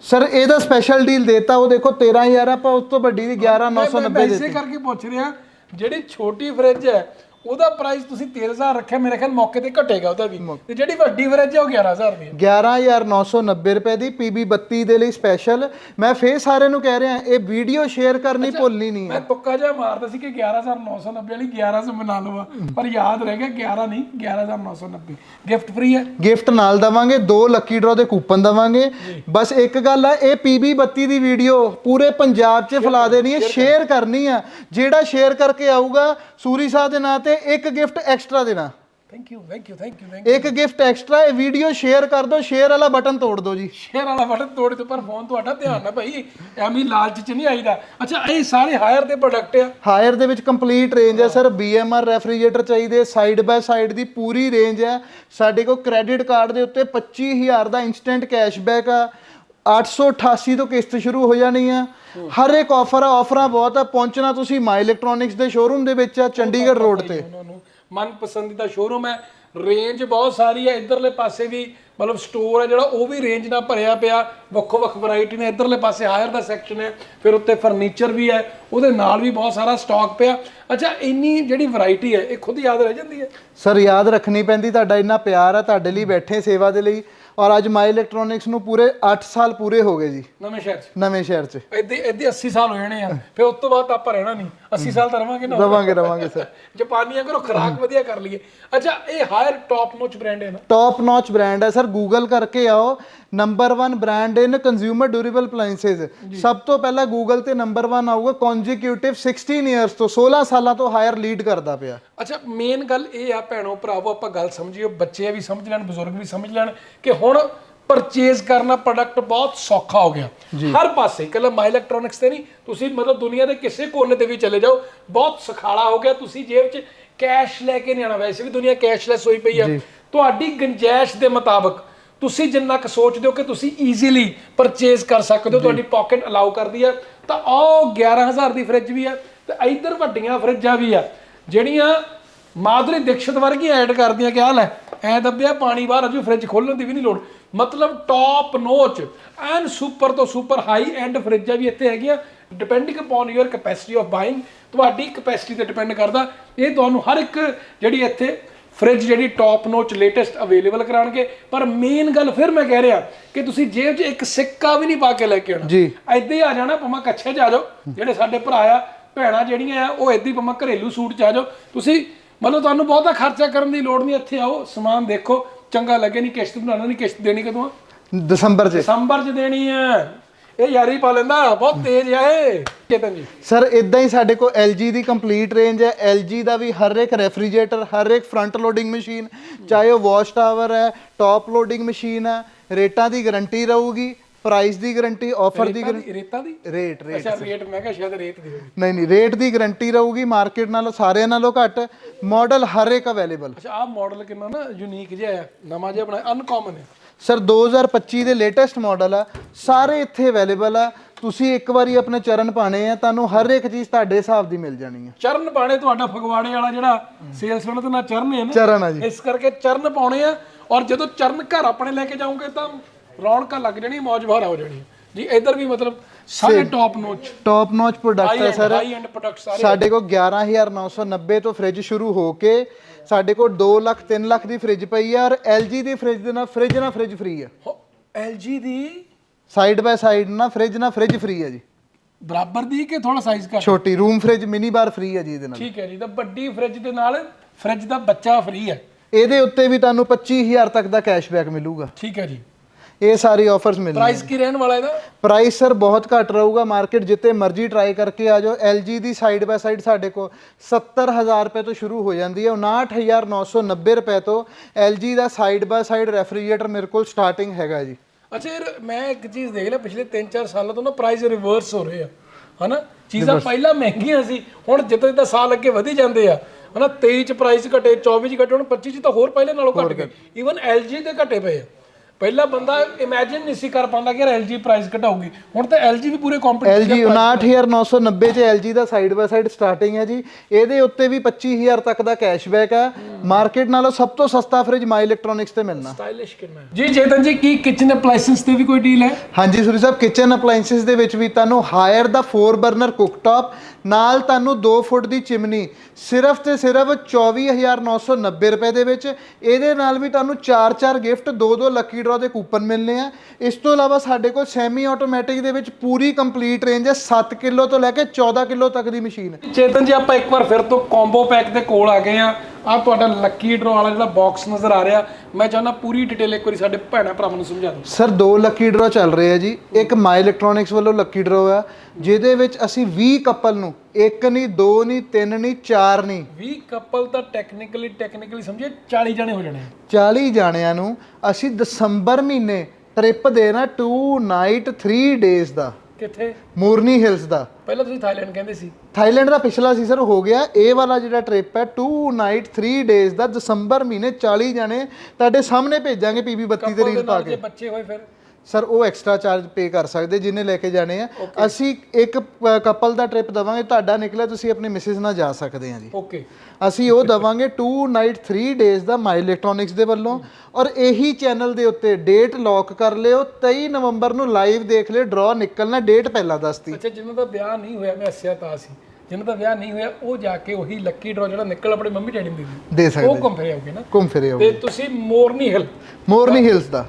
ਸਰ ਇਹਦਾ ਸਪੈਸ਼ਲ ਡੀਲ ਦੇਤਾ ਉਹ ਦੇਖੋ 13000 ਆਪਾਂ ਉਸ ਤੋਂ ਵੱਡੀ ਦੀ 11990 ਮੈਂ ਦੇ ਇਸੇ ਕਰਕੇ ਪੁੱਛ ਰਿਹਾ ਜਿਹੜੀ ਛੋਟੀ ਫ੍ਰਿਜ ਹੈ ਉਹਦਾ ਪ੍ਰਾਈਸ ਤੁਸੀਂ 13000 ਰੱਖਿਆ ਮੇਰੇ ਖਿਆਲ ਮੌਕੇ ਤੇ ਘਟੇਗਾ ਉਹਦਾ ਵੀ। ਤੇ ਜਿਹੜੀ ਵੱਡੀ ਫ੍ਰਿਜ ਹੈ ਉਹ 11000 ਦੀ ਹੈ 11990 ਰੁਪਏ ਦੀ PB 32 ਦੇ ਲਈ ਸਪੈਸ਼ਲ ਮੈਂ ਫੇਰ ਸਾਰਿਆਂ ਨੂੰ ਕਹਿ ਰਿਹਾ ਇਹ ਵੀਡੀਓ ਸ਼ੇਅਰ ਕਰਨੀ ਭੁੱਲਣੀ ਨਹੀਂ ਮੈਂ ਤੁੱਕਾ ਜਿਹਾ ਮਾਰਦਾ ਸੀ ਕਿ 11990 ਵਾਲੀ 1100 ਬਣਾ ਲਵਾਂ ਪਰ ਯਾਦ ਰਹਿ ਗਿਆ 11 ਨਹੀਂ 11990 ਗਿਫਟ ਫ੍ਰੀ ਹੈ ਗਿਫਟ ਨਾਲ ਦਵਾਂਗੇ ਦੋ ਲੱਕੀ ਡਰਾ ਦੇ ਕੂਪਨ ਦਵਾਂਗੇ। ਬਸ ਇੱਕ ਗੱਲ ਆ ਇਹ PB 32 ਦੀ ਵੀਡੀਓ ਪੂਰੇ ਪੰਜਾਬ 'ਚ ਫੈਲਾ ਦੇਣੀ ਹੈ ਸ਼ੇਅਰ ਕਰਨੀ ਆ। ਜਿਹੜਾ ਸ਼ੇਅਰ ਕਰਕੇ ਆਊਗਾ ਸੂਰੀ ਸਾਹਿਬ ਦੇ ਨਾਂ ਤੇ ਇੱਕ ਗਿਫਟ ਐਕਸਟਰਾ ਦੇਣਾ। Thank you thank you thank you ਇੱਕ ਗਿਫਟ ਐਕਸਟਰਾ ਇਹ ਵੀਡੀਓ ਸ਼ੇਅਰ ਕਰ ਦਿਓ ਸ਼ੇਅਰ ਵਾਲਾ ਬਟਨ ਤੋੜ ਦਿਓ ਜੀ। ਸ਼ੇਅਰ ਵਾਲਾ ਬਟਨ ਤੋੜ ਤੇ ਪਰ ਫੋਨ ਤੁਹਾਡਾ ਧਿਆਨ ਨਾ ਭਾਈ ਐਵੇਂ ਲਾਲਚ ਚ ਨਹੀਂ ਆਈਦਾ। ਅੱਛਾ ਇਹ ਸਾਰੇ ਹਾਇਰ ਦੇ ਪ੍ਰੋਡਕਟ ਆ। ਹਾਇਰ ਦੇ ਵਿੱਚ ਕੰਪਲੀਟ ਰੇਂਜ ਹੈ ਸਰ। BMR ਰੈਫਰੀਜਰੇਟਰ ਚਾਹੀਦੇ ਸਾਈਡ ਬਾय ਸਾਈਡ ਦੀ ਪੂਰੀ ਰੇਂਜ ਹੈ ਸਾਡੇ ਕੋਲ ਕ੍ਰੈਡਿਟ ਕਾਰਡ ਦੇ ਉੱਤੇ 25000 ਦਾ ਇਨਸਟੈਂਟ ਕੈਸ਼ਬੈਕ ਆ। 888 ਤੋਂ ਕਿਸ਼ਤ ਸ਼ੁਰੂ ਹੋ ਜਾਣੀ ਆ। ਹਰ ਇੱਕ ਆਫਰ ਆ ਆਫਰਾਂ ਬਹੁਤ ਆ। ਪਹੁੰਚਣਾ ਤੁਸੀਂ ਮਾਈ ਇਲੈਕਟ੍ਰੋਨਿਕਸ ਦੇ ਸ਼ੋਰੂਮ ਦੇ ਵਿੱਚ ਆ ਚੰਡੀਗੜ੍ਹ ਰੋਡ ਤੇ। ਉਹਨਾਂ ਨੂੰ। ਮਨ ਪਸੰਦੀਦਾ ਸ਼ੋਰੂਮ ਹੈ। ਰੇਂਜ ਬਹੁਤ ਸਾਰੀ ਹੈ। ਇਧਰਲੇ ਪਾਸੇ ਵੀ ਮਤਲਬ ਸਟੋਰ ਹੈ ਜਿਹੜਾ ਉਹ ਵੀ ਰੇਂਜ ਨਾਲ ਭਰਿਆ ਪਿਆ। ਵੱਖੋ ਵੱਖ ਵੈਰਾਈਟੀ ਨੇ। ਇਧਰਲੇ ਪਾਸੇ ਹਾਇਰ ਦਾ ਸੈਕਸ਼ਨ ਹੈ। ਫਿਰ ਉੱਤੇ ਫਰਨੀਚਰ ਵੀ ਹੈ। ਉਹਦੇ ਨਾਲ ਵੀ ਬਹੁਤ ਸਾਰਾ ਸਟਾਕ ਪਿਆ। ਅੱਛਾ ਇੰਨੀ ਜਿਹੜੀ ਵੈਰਾਈਟੀ ਹੈ ਇਹ ਖੁਦ ਯਾਦ ਰਹਿ ਜਾਂਦੀ ਹੈ? ਸਰ ਯਾਦ ਰੱਖਣੀ ਪੈਂਦੀ। ਤੁਹਾਡਾ ਇੰਨਾ ਪਿਆਰ ਆ। ਤੁਹਾਡੇ ਲਈ ਬੈਠੇ ਸੇਵਾ ਦੇ ਲਈ। ਔਰ ਅੱਜ ਮਾਈ ਇਲੈਕਟ੍ਰੋਨਿਕਸ ਨੂੰ ਪੂਰੇ 8 ਸਾਲ ਪੂਰੇ ਹੋ ਗਏ ਜੀ। ਨਵੇਂ ਸ਼ਹਿਰ 'ਚ। ਨਵੇਂ ਸ਼ਹਿਰ 'ਚ। ਇੱਦੇ ਇੱਦੇ 80 ਸਾਲ ਹੋ ਜਾਣੇ ਆ। ਫਿਰ ਉਸ ਤੋਂ ਬਾਅਦ ਆਪਾਂ ਰਹਿਣਾ ਨਹੀਂ। 80 ਸਾਲ ਤਾਂ ਰਵਾਂਗੇ ਨਾ। ਰਵਾਂਗੇ ਰਵਾਂਗੇ ਸਰ। ਜਾਪਾਨੀਆਂ ਕਰੋ ਖਰਾਕ ਵਧੀਆ ਕਰ ਲਈਏ। ਅੱਛਾ ਇਹ ਹਾਇਰ ਟੌਪ ਨੋਚ ਬ੍ਰਾਂਡ ਹੈ ਨਾ? ਟੌਪ ਨੌਚ ਬ੍ਰਾਂਡ ਹੈ। ਸਰ ਗੂਗਲ ਕਰਕੇ ਆਓ। Number 1 brand in consumer durable appliances ਸਭ ਤੋਂ ਪਹਿਲਾਂ ਗੂਗਲ ਤੇ ਨੰਬਰ 1 ਆਊਗਾ ਕਨਜ਼ੀਕਿਊਟਿਵ 16 ਇਅਰਸ ਤੋਂ 16 ਸਾਲਾਂ ਤੋਂ ਹਾਇਰ ਲੀਡ ਕਰਦਾ ਪਿਆ। ਅੱਛਾ ਮੇਨ ਗੱਲ ਇਹ ਆ ਭੈਣੋ ਭਰਾਵੋ ਆਪਾਂ ਗੱਲ ਸਮਝੀਏ ਬੱਚੇ ਵੀ ਸਮਝ ਲੈਣ ਬਜ਼ੁਰਗ ਵੀ ਸਮਝ ਲੈਣ ਕਿ ਹੁਣ ਪਰਚੇਜ਼ ਕਰਨਾ ਪ੍ਰੋਡਕਟ ਬਹੁਤ ਸੌਖਾ ਹੋ ਗਿਆ। ਹਰ ਪਾਸੇ ਇਕੱਲਾ ਮਾਈ ਇਲੈਕਟ੍ਰੋਨਿਕਸ ਤੇ ਨਹੀਂ ਤੁਸੀਂ ਮਤਲਬ ਦੁਨੀਆ ਦੇ ਕਿਸੇ ਕੋਨੇ ਤੇ ਵੀ ਚਲੇ ਜਾਓ ਬਹੁਤ ਸਖਾਲਾ ਹੋ ਗਿਆ ਤੁਸੀਂ ਜੇਬ 'ਚ ਕੈਸ਼ ਲੈ ਕੇ ਨਹੀਂ ਆਣਾ ਵੈਸੇ ਵੀ ਦੁਨੀਆ ਕੈਸ਼ਲੈਸ ਹੋਈ ਪਈ ਆ। ਤੁਹਾਡੀ ਗੁੰਜਾਇਸ਼ ਦੇ ਮੁਤਾਬਕ ਤੁਸੀਂ ਜਿੰਨਾ ਕੁ ਸੋਚਦੇ ਹੋ ਕਿ ਤੁਸੀਂ ਈਜ਼ੀਲੀ ਪਰਚੇਜ਼ ਕਰ ਸਕਦੇ ਹੋ ਤੁਹਾਡੀ ਪਾਕਟ ਅਲਾਉ ਕਰਦੀ ਆ ਤਾਂ ਉਹ 11000 ਦੀ ਫ੍ਰਿਜ ਵੀ ਆ ਤੇ ਇੱਧਰ ਵੱਡੀਆਂ ਫ੍ਰਿਜਾਂ ਵੀ ਆ ਜਿਹੜੀਆਂ ਮਾਧੁਰੀ ਦੀਕਸ਼ਿਤ ਵਰਗੀ ਐਡ ਕਰਦੀਆਂ ਕਿ ਆ ਲੈ ਐ ਦੱਬਿਆ ਪਾਣੀ ਬਾਹਰ ਅਜੂ ਫ੍ਰਿਜ ਖੋਲਣ ਦੀ ਵੀ ਨਹੀਂ ਲੋੜ। ਮਤਲਬ ਟੌਪ ਨੋਚ ਐਨ ਸੁਪਰ ਤੋਂ ਸੁਪਰ ਹਾਈ ਐਂਡ ਫ੍ਰਿਜਾਂ ਵੀ ਇੱਥੇ ਹੈਗੀਆਂ depending upon your capacity of buying ਤੁਹਾਡੀ ਕੈਪੈਸਿਟੀ ਤੇ ਡਿਪੈਂਡ ਕਰਦਾ। ਇਹ ਤੁਹਾਨੂੰ ਹਰ ਇੱਕ ਜਿਹੜੀ ਇੱਥੇ ਫ੍ਰਿਜ ਜਿਹੜੀ ਟੌਪ ਨੋਚ ਲੇਟੈਸਟ ਅਵੇਲੇਬਲ ਕਰਾਣਗੇ ਪਰ ਮੇਨ ਗੱਲ ਫਿਰ ਮੈਂ ਕਹਿ ਰਿਹਾ ਕਿ ਤੁਸੀਂ ਜੇਬ 'ਚ ਇੱਕ ਸਿੱਕਾ ਵੀ ਨਹੀਂ ਪਾ ਕੇ ਲੈ ਕੇ ਆਉਣਾ। ਜੀ। ਏਦਾਂ ਹੀ ਆ ਜਾਣਾ ਭਾਵੇਂ ਕੱਛੇ 'ਚ ਆ ਜਾਓ ਜਿਹੜੇ ਸਾਡੇ ਭਰਾ ਆ ਭੈਣਾਂ ਜਿਹੜੀਆਂ ਆ ਉਹ ਏਦਾਂ ਹੀ ਭਾਵੇਂ ਘਰੇਲੂ ਸੂਟ 'ਚ ਆ ਜਾਓ। ਤੁਸੀਂ ਮਤਲਬ ਤੁਹਾਨੂੰ ਬਹੁਤਾ ਖਰਚਾ ਕਰਨ ਦੀ ਲੋੜ ਨਹੀਂ ਇੱਥੇ ਆਓ ਸਮਾਨ ਦੇਖੋ ਚੰਗਾ ਲੱਗੇ ਨਹੀਂ ਕਿਸ਼ਤ ਬਣਾਉਣਾ ਨਹੀਂ ਕਿਸ਼ਤ ਦੇਣੀ ਕਦੋਂ ਦਸੰਬਰ 'ਚ। ਦਸੰਬਰ 'ਚ ਦੇਣੀ ਆ। ਇਹ ਯਾਰੀ ਪਾ ਲੈਂਦਾ ਬਹੁਤ ਤੇਜ਼ ਆ ਇਹ। ਚੇਤਨ ਜੀ। ਸਰ ਇਦਾਂ ਹੀ ਸਾਡੇ ਕੋਲ LG ਦੀ ਕੰਪਲੀਟ ਰੇਂਜ ਹੈ। LG ਦਾ ਵੀ ਹਰ ਇੱਕ ਰੈਫਰੀਜਰੇਟਰ ਹਰ ਇੱਕ ਫਰੰਟ ਲੋਡਿੰਗ ਮਸ਼ੀਨ ਚਾਹੇ ਉਹ ਵਾਸ਼ ਟਾਵਰ ਹੈ ਟਾਪ ਲੋਡਿੰਗ ਮਸ਼ੀਨ ਹੈ ਰੇਟਾਂ ਦੀ ਗਾਰੰਟੀ ਰਹੂਗੀ ਪ੍ਰਾਈਸ ਦੀ ਗਾਰੰਟੀ ਆਫਰ ਦੀ ਦੀ ਰੇਤਾਂ ਦੀ? ਰੇਟ ਰੇਟ ਅੱਛਾ ਰੇਟ ਮੈਂ ਕਿਹਾ ਸ਼ਾਇਦ ਰੇਤ ਦੀ ਹੋਵੇ ਨਹੀਂ ਨਹੀਂ ਰੇਟ ਦੀ ਗਾਰੰਟੀ ਰਹੂਗੀ ਮਾਰਕੀਟ ਨਾਲੋਂ ਸਾਰਿਆਂ ਨਾਲੋਂ ਘੱਟ। ਮਾਡਲ ਹਰ ਇੱਕ ਅਵੇਲੇਬਲ ਅੱਛਾ ਆਹ ਮਾਡਲ ਕਿੰਨਾ ਨਾ ਯੂਨੀਕ ਜਿਹਾ ਹੈ ਨਵਾਂ ਜਿਹਾ ਬਣਾਇਆ ਅਨਕਾਮਨ ਹੈ ਸਰ 2025 ਦੇ ਲੇਟੈਸਟ ਮਾਡਲ ਆ ਸਾਰੇ ਇੱਥੇ ਅਵੇਲੇਬਲ ਆ। ਤੁਸੀਂ ਇੱਕ ਵਾਰੀ ਆਪਣੇ ਚਰਨ ਪਾਣੇ ਆ ਤੁਹਾਨੂੰ ਹਰ ਇੱਕ ਚੀਜ਼ ਤੁਹਾਡੇ ਹਿਸਾਬ ਦੀ ਮਿਲ ਜਾਣੀ ਆ। ਚਰਨ ਪਾਣੇ ਤੁਹਾਡਾ ਫਗਵਾੜੇ ਵਾਲਾ ਜਿਹੜਾ ਸੇਲਸਮੈਨ ਤੇ ਨਾ ਚਰਨ ਹੈ ਨਾ। ਚਰਨ ਆ ਜੀ। ਇਸ ਕਰਕੇ ਚਰਨ ਪਾਉਣੇ ਆ ਔਰ ਜਦੋਂ ਚਰਨ ਘਰ ਆਪਣੇ ਲੈ ਕੇ ਜਾਓਗੇ ਤਾਂ ਰੌਣਕਾਂ ਲੱਗ ਜਾਣੀ ਮੌਜ ਬਹਾਰਾ ਹੋ ਜਾਣੀ। ਜੀ ਇਧਰ ਵੀ ਮਤਲਬ ਸਾਰੇ top notch top notch product ਹੈ ਸਰ। ਹਾਈ ਐਂਡ ਪ੍ਰੋਡਕਟ ਸਾਰੇ। ਸਾਡੇ ਕੋਲ 11990 ਤੋਂ ਫ੍ਰਿਜ ਸ਼ੁਰੂ ਹੋ ਕੇ ਸਾਡੇ ਕੋਲ 2 ਲੱਖ 3 ਲੱਖ ਦੀ ਫ੍ਰਿਜ ਪਈ ਆ ਔਰ LG ਦੀ ਫ੍ਰਿਜ ਦੇ ਨਾਲ ਫ੍ਰਿਜ ਨਾਲ ਫ੍ਰਿਜ ਫ੍ਰੀ ਆ। LG ਦੀ? ਸਾਈਡ ਬਾਈ ਸਾਈਡ ਨਾ ਫ੍ਰਿਜ ਨਾਲ ਫ੍ਰਿਜ ਫ੍ਰੀ ਆ ਜੀ। ਬਰਾਬਰ ਦੀ ਕਿ ਥੋੜਾ ਸਾਈਜ਼ ਘੱਟ? ਛੋਟੀ room fridge mini bar free ਆ ਜੀ ਇਹਦੇ ਨਾਲ। ਠੀਕ ਹੈ ਜੀ ਤਾਂ ਵੱਡੀ ਫ੍ਰਿਜ ਦੇ ਨਾਲ ਫ੍ਰਿਜ ਦਾ ਬੱਚਾ ਫ੍ਰੀ ਹੈ। ਇਹਦੇ ਉੱਤੇ ਵੀ ਤੁਹਾਨੂੰ 25000 ਤੱਕ ਦਾ ਕੈਸ਼ਬੈਕ ਮਿਲੂਗਾ। ਠੀਕ ਹੈ ਜੀ। ਇਹ ਸਾਰੀ ਆਫਰਸ ਮਿਲਣਗੀਆਂ। ਪ੍ਰਾਈਸ ਕੀ ਰਹਿਣ ਵਾਲਾ ਇਹਦਾ? ਪ੍ਰਾਈਸ ਸਰ ਬਹੁਤ ਘੱਟ ਰਹੂਗਾ ਮਾਰਕੀਟ ਜਿੱਤੇ ਮਰਜ਼ੀ ਟਰਾਈ ਕਰਕੇ ਆ ਜਾਓ। LG ਦੀ ਸਾਈਡ ਬਾਈ ਸਾਈਡ ਸਾਡੇ ਕੋਲ 70000 ਰੁਪਏ ਤੋਂ ਸ਼ੁਰੂ ਹੋ ਜਾਂਦੀ ਹੈ 59990 ਰੁਪਏ ਤੋਂ LG ਦਾ ਸਾਈਡ ਬਾਈ ਸਾਈਡ ਰੈਫਰੀਜਰੇਟਰ ਮੇਰੇ ਕੋਲ ਸਟਾਰਟਿੰਗ ਹੈਗਾ ਜੀ। ਅੱਛਾ ਯਾਰ ਮੈਂ ਇੱਕ ਚੀਜ਼ ਦੇਖ ਲਿਆ ਪਿਛਲੇ 3-4 ਸਾਲਾਂ ਤੋਂ ਨਾ ਪ੍ਰਾਈਸ ਰਿਵਰਸ ਹੋ ਰਹੇ ਆ। ਹਨਾ? ਚੀਜ਼ਾਂ ਪਹਿਲਾਂ ਮਹਿੰਗੀਆਂ ਸੀ ਹੁਣ ਜਿੱਦਾਂ ਜਿੱਦਾਂ ਸਾਲ ਅੱਗੇ ਵਧੀ ਜਾਂਦੇ ਆ ਹਨਾ? 23 ਚ ਪ੍ਰਾਈਸ ਘਟੇ 24 ਚ ਘਟੇ ਹੁਣ 25 ਚ ਤਾਂ ਹੋਰ ਪਹਿਲੇ ਨਾਲੋਂ ਘਟ ਗਏ। ਈਵਨ LG ਦੇ ਘਟੇ ਪਏ ਆ। ਪਹਿਲਾਂ ਬੰਦਾ ਇਮੇਜਿਨ ਨਹੀਂ ਸੀ ਕਰ ਪਾਉਂਦਾ ਕਿ LG ਪ੍ਰਾਈਸ ਘਟਾਊਗੀ। ਹੁਣ ਤਾਂ LG ਵੀ ਪੂਰੇ ਕੰਪੀਟੀਸ਼ਨ LG 59990 ਚ LG ਦਾ ਸਾਈਡ ਬਾਈ ਸਾਈਡ ਸਟਾਰਟਿੰਗ ਹੈ ਜੀ। ਇਹਦੇ ਉੱਤੇ ਵੀ 25000 ਤੱਕ ਦਾ ਕੈਸ਼ਬੈਕ ਹੈ ਮਾਰਕੀਟ ਨਾਲੋਂ ਸਭ ਤੋਂ ਸਸਤਾ ਫ੍ਰਿਜ ਮਾਈ ਇਲੈਕਟ੍ਰੋਨਿਕਸ ਤੇ ਮਿਲਣਾ। ਸਟਾਈਲਿਸ਼ ਕਿੰਨਾ ਹੈ? ਜੀ ਚੇਤਨ ਜੀ ਕੀ ਕਿਚਨ ਅਪਲਾਈਸੈਂਸ ਤੇ ਵੀ ਕੋਈ ਡੀਲ ਹੈ? ਹਾਂਜੀ ਸੁਰੀ ਸਾਹਿਬ ਕਿਚਨ ਅਪਲਾਈਐਂਸਸ ਦੇ ਵਿੱਚ ਵੀ ਤੁਹਾਨੂੰ ਹਾਇਰ ਦਾ 4 ਬਰਨਰ ਕੁੱਕਟਾਪ ਨਾਲ ਤੁਹਾਨੂੰ 2 ਫੁੱਟ ਦੀ ਚਿਮਨੀ ਸਿਰਫ ਤੇ ਸਿਰਫ 24990 ਰੁਪਏ ਦੇ ਵਿੱਚ। ਇਹਦੇ ਨਾਲ ਵੀ ਤੁਹਾਨੂੰ 4-4 ਗਿਫਟ 2-2 ਲੱਕੀ ਡਰਾ ਦੇ ਕੂਪਨ ਮਿਲਨੇ ਆ। ਇਸ ਤੋਂ ਇਲਾਵਾ ਸਾਡੇ ਕੋਲ ਸੈਮੀ ਆਟੋਮੈਟਿਕ ਦੇ ਵਿੱਚ ਪੂਰੀ ਕੰਪਲੀਟ ਰੇਂਜ ਹੈ। 7 ਕਿਲੋ ਤੋਂ ਲੈ ਕੇ 14 ਕਿਲੋ ਤੱਕ ਦੀ ਮਸ਼ੀਨ। ਚੇਤਨ ਜੀ, ਆਪਾਂ ਇੱਕ ਵਾਰ ਫਿਰ ਤੋਂ ਕੰਬੋ ਪੈਕ ਦੇ ਕੋਲ ਆ ਗਏ ਆ ਆ ਤੁਹਾਡਾ ਲੱਕੀ ਡਰਾ ਵਾਲਾ ਜਿਹੜਾ ਬਾਕਸ ਨਜ਼ਰ ਆ ਰਿਹਾ ਮੈਂ ਚਾਹੁੰਦਾ ਪੂਰੀ ਡਿਟੇਲ ਇੱਕ ਵਾਰੀ ਸਾਡੇ ਭੈਣਾਂ ਭਰਾਵਾਂ ਨੂੰ ਸਮਝਾ ਦਿਓ। ਸਰ ਦੋ ਲੱਕੀ ਡਰਾ ਚੱਲ ਰਹੇ ਆ ਜੀ। ਇੱਕ ਮਾਈ ਇਲੈਕਟ੍ਰੋਨਿਕਸ ਵੱਲੋਂ ਲੱਕੀ ਡਰਾ ਆ ਜਿਹਦੇ ਵਿੱਚ ਅਸੀਂ 20 ਕਪਲ ਨੂੰ ਇੱਕ ਨਹੀਂ ਦੋ ਨਹੀਂ ਤਿੰਨ ਨਹੀਂ ਚਾਰ ਨਹੀਂ। 20 ਕਪਲ ਤਾਂ ਟੈਕਨੀਕਲੀ ਟੈਕਨੀਕਲੀ ਸਮਝੇ 40 ਜਣੇ ਹੋ ਜਾਣੇ ਆ। 40 ਜਾਣਿਆਂ ਨੂੰ ਅਸੀਂ ਦਸੰਬਰ ਮਹੀਨੇ ਟ੍ਰਿਪ ਦੇਣਾ 2 ਨਾਈਟ 3 ਡੇਜ਼ ਦਾ। ਕਿੱਥੇ? ਮੂਰਨੀ ਹਿਲਸ ਦਾ। ਪਹਿਲਾਂ ਤੁਸੀਂ ਥਾਈਲੈਂਡ ਕਹਿੰਦੇ ਸੀ। ਥਾਈਲੈਂਡ ਦਾ ਪਿਛਲਾ ਸੀ ਸਰ ਹੋ ਗਿਆ। ਇਹ ਵਾਲਾ ਜਿਹੜਾ ਟ੍ਰਿਪ ਹੈ 2 ਨਾਈਟ 3 ਡੇਜ਼ ਦਾ ਦਸੰਬਰ ਮਹੀਨੇ 40 ਜਾਣੇ ਤੁਹਾਡੇ ਸਾਹਮਣੇ ਭੇਜਾਂਗੇ ਪੀਬੀ 32 ਤੇ ਰੀਲ ਪਾ ਕੇ। ਬੱਚੇ ਹੋਏ ਫਿਰ। ਸਰ ਉਹ ਐਕਸਟਰਾ ਚਾਰਜ ਪੇ ਕਰ ਸਕਦੇ ਜਿੰਨੇ ਲੈ ਕੇ ਜਾਣੇ ਆ। ਅਸੀਂ ਇੱਕ ਕਪਲ ਦਾ ਟ੍ਰਿਪ ਦਵਾਂਗੇ ਤੁਹਾਡਾ ਨਿਕਲਿਆ ਤੁਸੀਂ ਆਪਣੀ ਮਿਸਿਸ ਨਾਲ ਜਾ ਸਕਦੇ ਆ ਜੀ। ਓਕੇ ਅਸੀਂ ਉਹ ਦਵਾਂਗੇ 2 ਨਾਈਟ 3 ਡੇਜ਼ ਦਾ ਮਾਈ ਇਲੈਕਟ੍ਰੋਨਿਕਸ ਦੇ ਵੱਲੋਂ। ਔਰ ਇਹੀ ਚੈਨਲ ਦੇ ਉੱਤੇ ਡੇਟ ਲੌਕ ਕਰ ਲਿਓ 23 ਨਵੰਬਰ ਨੂੰ ਲਾਈਵ ਦੇਖ ਲਿਓ ਡਰਾ ਨਿਕਲਣਾ ਡੇਟ ਪਹਿਲਾਂ ਦੱਸਤੀ। ਅੱਛਾ ਜਿਨ੍ਹਾਂ ਦਾ ਵਿਆਹ ਨਹੀਂ ਹੋਇਆ ਮੈਂ ਹੱਸਿਆ ਤਾਂ ਸੀ। ਜਿਨ੍ਹਾਂ ਦਾ ਵਿਆਹ ਨਹੀਂ ਹੋਇਆ ਉਹ ਜਾ ਕੇ ਉਹੀ ਲੱਕੀ ਡਰਾ ਜਿਹੜਾ ਨਿਕਲ ਆਪਣੇ ਮੰਮੀ ਡੈਡੀ ਨੂੰ ਦੇ ਦਿੰਦੇ। ਦੇ ਉਹ ਸਕਦੇ ਘੁੰਮ ਫਿਰ ਆਉਗੇ ਨਾ। ਘੁੰਮ ਫਿਰੇ ਤੇ ਤੁਸੀਂ ਮੋਰਨੀ ਹਿਲ ਮੋਰਨੀ ਹਿਲਸ ਦਾ।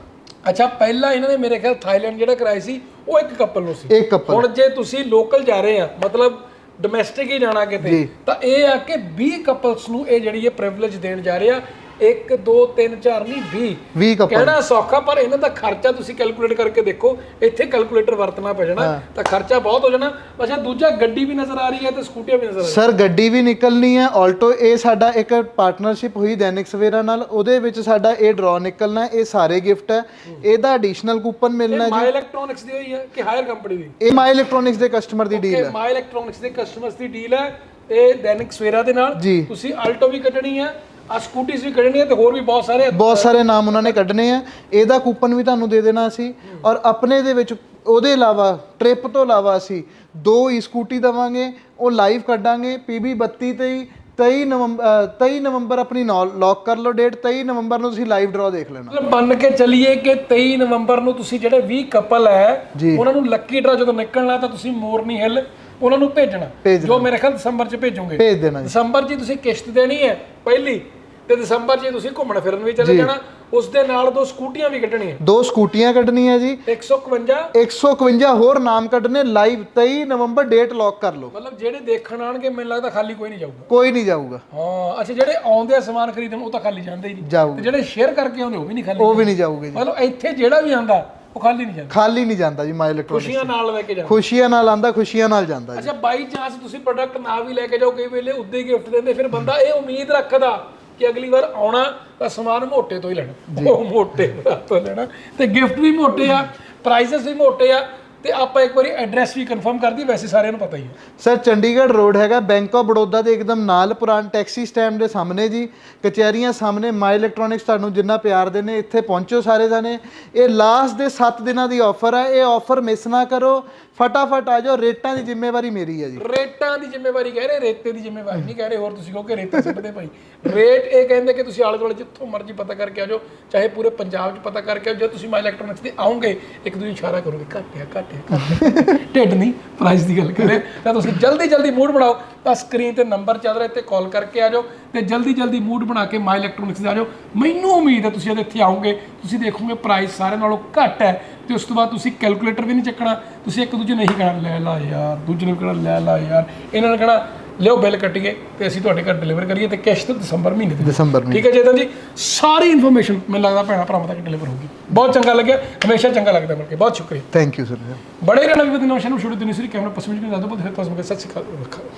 ਅੱਛਾ ਪਹਿਲਾਂ ਇਹਨਾਂ ਨੇ ਮੇਰੇ ਖਿਆਲ ਥਾਈਲੈਂਡ ਜਿਹੜਾ ਕਰਾਇਆ ਸੀ ਉਹ ਇੱਕ ਕਪਲ ਨੂੰ ਸੀ ਇੱਕ ਹੁਣ ਜੇ ਤੁਸੀਂ ਲੋਕਲ ਜਾ ਰਹੇ ਆ ਮਤਲਬ ਡੋਮੈਸਟਿਕ ਹੀ ਜਾਣਾ ਕਿਤੇ ਜੀ। ਤਾਂ ਇਹ ਆ ਕਿ 20 ਕਪਲਸ ਨੂੰ ਇਹ ਜਿਹੜੀ ਇਹ ਪ੍ਰਿਵਿਲੇਜ ਦੇਣ ਜਾ ਰਹੇ ਆ 1 2 3 4 ਨਹੀਂ 20 20 ਕੱਪਾਂ ਕਹਿਣਾ ਸੌਖਾ ਪਰ ਇਹਨਾਂ ਦਾ ਖਰਚਾ ਤੁਸੀਂ ਕੈਲਕੂਲੇਟ ਕਰਕੇ ਦੇਖੋ। ਇੱਥੇ ਕੈਲਕੂਲੇਟਰ ਵਰਤਣਾ ਪੈ ਜਾਣਾ ਤਾਂ ਖਰਚਾ ਬਹੁਤ ਹੋ ਜਾਣਾ। ਅੱਛਾ ਦੂਜਾ ਗੱਡੀ ਵੀ ਨਜ਼ਰ ਆ ਰਹੀ ਹੈ ਤੇ ਸਕੂਟੀਆਂ ਵੀ ਨਜ਼ਰ ਆ ਰਹੀਆਂ ਸਰ ਗੱਡੀ ਵੀ ਨਿਕਲਣੀ ਹੈ। ਆਲਟੋ ਇਹ ਸਾਡਾ ਇੱਕ ਪਾਰਟਨਰਸ਼ਿਪ ਹੋਈ ਦੈਨਿਕ ਸਵੇਰਾ ਨਾਲ। ਉਹਦੇ ਵਿੱਚ ਸਾਡਾ ਇਹ ਡਰਾ ਨਿਕਲਣਾ ਇਹ ਸਾਰੇ ਗਿਫਟ ਹੈ। ਇਹਦਾ ਐਡੀਸ਼ਨਲ ਕੂਪਨ ਮਿਲਣਾ ਹੈ ਮਾਈ ਇਲੈਕਟ੍ਰੋਨਿਕਸ ਦੀ ਹੋਈ ਹੈ ਕਿ ਹਾਇਰ ਕੰਪਨੀ ਦੀ? ਇਹ ਮਾਈ ਇਲੈਕਟ੍ਰੋਨਿਕਸ ਦੇ ਕਸਟਮਰ ਦੀ ਡੀਲ ਹੈ। ਮਾਈ ਇਲੈਕਟ੍ਰੋਨਿਕਸ ਦੇ ਕਸਟਮਰਸ ਦੀ ਡੀਲ ਹੈ। ਇਹ ਦੈਨਿਕ ਸਵੇਰਾ ਦੇ ਨਾਲ। ਜੀ। ਤੁਸੀਂ ਆਲਟੋ ਵੀ ਕੱਢਣੀ ਹੈ। ਆ ਸਕੂਟੀਜ਼ ਵੀ ਕੱਢਣੀ ਹੈ ਤੇ ਹੋਰ ਵੀ ਬਹੁਤ ਸਾਰੇ ਬਹੁਤ ਸਾਰੇ ਨਾਮ ਉਹਨਾਂ ਨੇ ਕੱਢਣੇ ਆ। ਇਹਦਾ ਕੂਪਨ ਵੀ ਤੁਹਾਨੂੰ ਦੇ ਦੇਣਾ ਸੀ ਔਰ ਆਪਣੇ ਦੇ ਵਿੱਚ ਉਹਦੇ ਇਲਾਵਾ ਟ੍ਰਿਪ ਤੋਂ ਇਲਾਵਾ ਅਸੀਂ ਦੋ ਈ ਸਕੂਟੀ ਦਵਾਂਗੇ ਉਹ ਲਾਈਵ ਕੱਢਾਂਗੇ PB 32 ਤੇ 23 ਨਵੰਬਰ 23 ਨਵੰਬਰ ਆਪਣੀ ਲੌਕ ਕਰ ਲਓ ਡੇਟ 23 ਨਵੰਬਰ ਨੂੰ ਤੁਸੀਂ ਲਾਈਵ ਡਰਾ ਦੇਖ ਲੈਣਾ। ਮਤਲਬ ਮੰਨ ਕੇ ਚੱਲੀਏ ਕਿ 23 ਨਵੰਬਰ ਨੂੰ ਤੁਸੀਂ ਜਿਹੜੇ 20 ਕਪਲ ਹੈ ਜੀ। ਉਹਨਾਂ ਨੂੰ ਲੱਕੀ ਡਰਾ ਜਦੋਂ ਨਿਕਲਣਾ ਤਾਂ ਤੁਸੀਂ ਮੋਰਨੀ ਹਿੱਲ ਉਹਨਾਂ ਨੂੰ ਭੇਜਣਾ। ਜੋ ਮੇਰੇ ਖਿਆਲ ਦਸੰਬਰ 'ਚ ਭੇਜੋਗੇ। ਭੇਜ ਦੇਣਾ ਜੀ। ਦਸੰਬਰ ਹੀ ਤੁਸੀਂ ਕਿਸ਼ਤ ਦੇਣੀ ਹੈ ਪਹਿਲੀ ਤੇ ਦਸੰਬਰ 'ਚ ਤੁਸੀਂ ਘੁੰਮਣ ਫਿਰਨ ਵੀ ਚਲੇ ਜਾਣਾ ਉਸ ਦੇ ਨਾਲ ਦੋ ਸਕੂਟੀਆਂ ਵੀ ਕੱਢਣੀਆਂ। ਦੋ ਸਕੂਟੀਆਂ ਕੱਢਣੀਆਂ ਜੀ। 151 151 ਹੋਰ ਨਾਮ ਕੱਢਨੇ ਲਾਈਵ 23 ਨਵੰਬਰ ਡੇਟ ਲੌਕ ਕਰ ਲਓ। ਮਤਲਬ ਜਿਹੜੇ ਦੇਖਣ ਆਣਗੇ ਮੈਨੂੰ ਲੱਗਦਾ ਖਾਲੀ ਕੋਈ ਨਹੀਂ ਜਾਊਗਾ। ਕੋਈ ਨਹੀਂ ਜਾਊਗਾ। ਹਾਂ ਅੱਛਾ ਜਿਹੜੇ ਆਉਂਦੇ ਆ ਸਮਾਨ ਖਰੀਦਣ ਉਹ ਤਾਂ ਖਾਲੀ ਜਾਂਦੇ ਹੀ ਨਹੀਂ। ਤੇ ਜਿਹੜੇ ਸ਼ੇਅਰ ਕਰਕੇ ਆਉਂਦੇ ਉਹ ਵੀ ਨਹੀਂ ਖਾਲੀ ਉਹ ਵੀ ਨਹੀਂ ਜਾਊਗੇ ਜੀ। ਮਤਲਬ ਇੱਥੇ ਜਿਹੜਾ ਵੀ ਆਂਦਾ ਉਹ ਖਾਲੀ ਨਹੀਂ ਜਾਂਦਾ। ਖਾਲੀ ਨਹੀਂ ਜਾਂਦਾ ਜੀ ਮਾਈ ਇਲੈਕਟ੍ਰੋਨਿਕ ਖੁਸ਼ੀਆਂ ਨਾਲ ਲੈ ਕੇ ਜਾਂਦਾ। ਖੁਸ਼ੀਆਂ ਨਾਲ ਆਂਦਾ ਖੁਸ਼ੀਆਂ ਨਾਲ ਜਾਂਦਾ ਜੀ। ਅੱਛਾ ਬਾਈ ਚਾਂਸ ਤੁਸੀਂ ਪ੍ਰੋਡਕਟ ਨਾ ਵੀ ਲੈ ਕੇ ਜਾਓ ਕਈ ਵੇਲੇ ਉੱਦੇ ਗਿਫਟ ਦਿੰਦੇ ਫਿਰ ਬੰਦਾ ਇਹ ਉਮੀਦ ਰੱਖਦਾ ਕਿ ਅਗਲੀ ਵਾਰ ਆਉਣਾ ਤਾਂ ਸਮਾਨ ਮੋਟੇ ਤੋਂ ਹੀ ਲੈਣਾ। ਉਹ ਮੋਟੇ ਤੋਂ ਲੈਣਾ। ਤੇ ਗਿਫਟ ਵੀ ਮੋਟੇ ਆ ਪ੍ਰਾਈਸਸ ਵੀ ਮੋਟੇ ਆ। ਤੇ ਆਪਾਂ ਇੱਕ ਵਾਰੀ ਐਡਰੈਸ ਵੀ ਕਨਫਰਮ ਕਰ ਦਈਏ ਵੈਸੇ ਸਾਰਿਆਂ ਨੂੰ ਪਤਾ ਹੀ ਹੈ। ਸਰ ਚੰਡੀਗੜ੍ਹ ਰੋਡ ਹੈਗਾ ਬੈਂਕ ਆਫ ਬੜੌਦਾ ਦੇ ਇੱਕਦਮ ਨਾਲ ਪੁਰਾਣ ਟੈਕਸੀ ਸਟੈਂਡ ਦੇ ਸਾਹਮਣੇ ਜੀ। ਕਚਹਿਰੀਆਂ ਸਾਹਮਣੇ ਮਾਈ ਇਲੈਕਟ੍ਰੋਨਿਕਸ ਤੁਹਾਨੂੰ ਜਿੰਨਾ ਪਿਆਰ ਦੇ ਨੇ ਇੱਥੇ ਪਹੁੰਚੋ ਸਾਰੇ ਜਾਣੇ। ਇਹ ਲਾਸਟ ਦੇ 7 ਦਿਨਾਂ ਦੀ ਆਫਰ ਹੈ ਇਹ ਆਫਰ ਮਿਸ ਨਾ ਕਰੋ। ਫਟਾਫਟ ਆ ਜਾਓ ਰੇਟਾਂ ਦੀ ਜ਼ਿੰਮੇਵਾਰੀ ਮੇਰੀ ਹੈ ਜੀ। ਰੇਟਾਂ ਦੀ ਜ਼ਿੰਮੇਵਾਰੀ ਕਹਿ ਰਹੇ ਰੇਤੇ ਦੀ ਜ਼ਿੰਮੇਵਾਰੀ ਨਹੀਂ ਕਹਿ ਰਹੇ ਹੋਰ ਤੁਸੀਂ ਕਹੋ ਕਿ ਰੇਤਾ ਸਿੱਟਦੇ ਭਾਈ। ਰੇਟ ਇਹ ਕਹਿੰਦੇ ਕਿ ਤੁਸੀਂ ਆਲੇ ਦੁਆਲੇ ਜਿੱਥੋਂ ਮਰਜ਼ੀ ਪਤਾ ਕਰਕੇ ਆ ਜਾਓ ਚਾਹੇ ਪੂਰੇ ਪੰਜਾਬ 'ਚ ਪਤਾ ਕਰਕੇ ਆਓ ਜੇ ਤੁਸੀਂ ਮਾਈ ਇਲੈਕਟ੍ਰੋਨਿਕਸ ਤੇ ਆਓਗੇ ਇੱਕ ਦੂਜੇ ਇਸ਼ਾਰਾ ਕਰੋਗੇ ਘੱਟ ਆ ਘੱਟ ਆ ਘੱਟ ਆ। ਢਿੱਡ ਨਹੀਂ ਪ੍ਰਾਈਸ ਦੀ ਗੱਲ ਕਰੇ ਤਾਂ ਤੁਸੀਂ ਜਲਦੀ ਜਲਦੀ ਮੂਡ ਬਣਾਓ। ਤਾਂ ਸਕਰੀਨ ਤੇ ਨੰਬਰ ਚੱਲ ਰਿਹਾ ਤੇ ਕਾਲ ਕਰਕੇ ਆ ਜਾਓ ਤੇ ਜਲਦੀ ਜਲਦੀ ਮੂਡ ਬਣਾ ਕੇ ਮਾਈ ਇਲੈਕਟ੍ਰੋਨਿਕਸ ਆ ਜਾਓ। ਮੈਨੂੰ ਉਮੀਦ ਹੈ ਤੁਸੀਂ ਇੱਥੇ ਆਓਗੇ। ਤੁਸੀਂ ਦੇਖੋਗੇ ਪ੍ਰਾਈਸ ਸਾਰੇ ਨਾਲੋਂ ਘੱਟ ਹੈ ਤੇ ਉਸ ਤੋਂ ਬਾਅਦ ਤੁਸੀਂ ਕੈਲਕੂਲੇਟਰ ਵੀ ਨਹੀਂ ਚੱਕਣਾ। ਤੁਸੀਂ ਇੱਕ ਦੂਜੇ ਨੂੰ ਨਹੀਂ ਕਹਿਣਾ, ਲੈ ਲਾ ਯਾਰ, ਦੂਜੇ ਨੂੰ ਕਹਿਣਾ, ਲੈ ਲਾ ਯਾਰ। ਇਹਨਾਂ ਨੇ ਕਹਿਣਾ ਲਿਓ ਬਿੱਲ ਕੱਟੀਏ ਤੇ ਅਸੀਂ ਤੁਹਾਡੇ ਘਰ ਡਿਲੀਵਰ ਕਰੀਏ ਤੇ ਕਿਸ਼ਤ ਦਸੰਬਰ ਮਹੀਨੇ ਦੀ। ਦਸੰਬਰ ਨੂੰ ਠੀਕ ਹੈ ਚੇਤਨ ਜੀ ਸਾਰੀ ਇਨਫੋਰਮੇਸ਼ਨ ਮੈਨੂੰ ਲੱਗਦਾ ਭੈਣਾ ਭਰਾਵਾਂ ਤੱਕ ਡਿਲੀਵਰ ਹੋਊਗੀ। ਬਹੁਤ ਚੰਗਾ ਲੱਗਿਆ ਹਮੇਸ਼ਾ ਚੰਗਾ ਲੱਗਦਾ ਮਿਲ ਕੇ। ਬਹੁਤ ਸ਼ੁਕਰੀਆ। ਥੈਂਕ ਯੂ ਸਰ ਬੜੇ ਰਹਿਣਾ ਵੀ ਬਦਨਾਮ ਸ਼ਨੂੰ ਛੋੜੇ ਦਿਨ ਸਿਰ ਕੈਮਰਾ ਪਸੰਦ ਨਹੀਂ ਜ਼ਿਆਦਾ ਬਹੁਤ ਫਿਰ ਤੁਹਾਨੂੰ ਸਤਿ ਸ਼੍ਰੀ ਅਕਾਲ।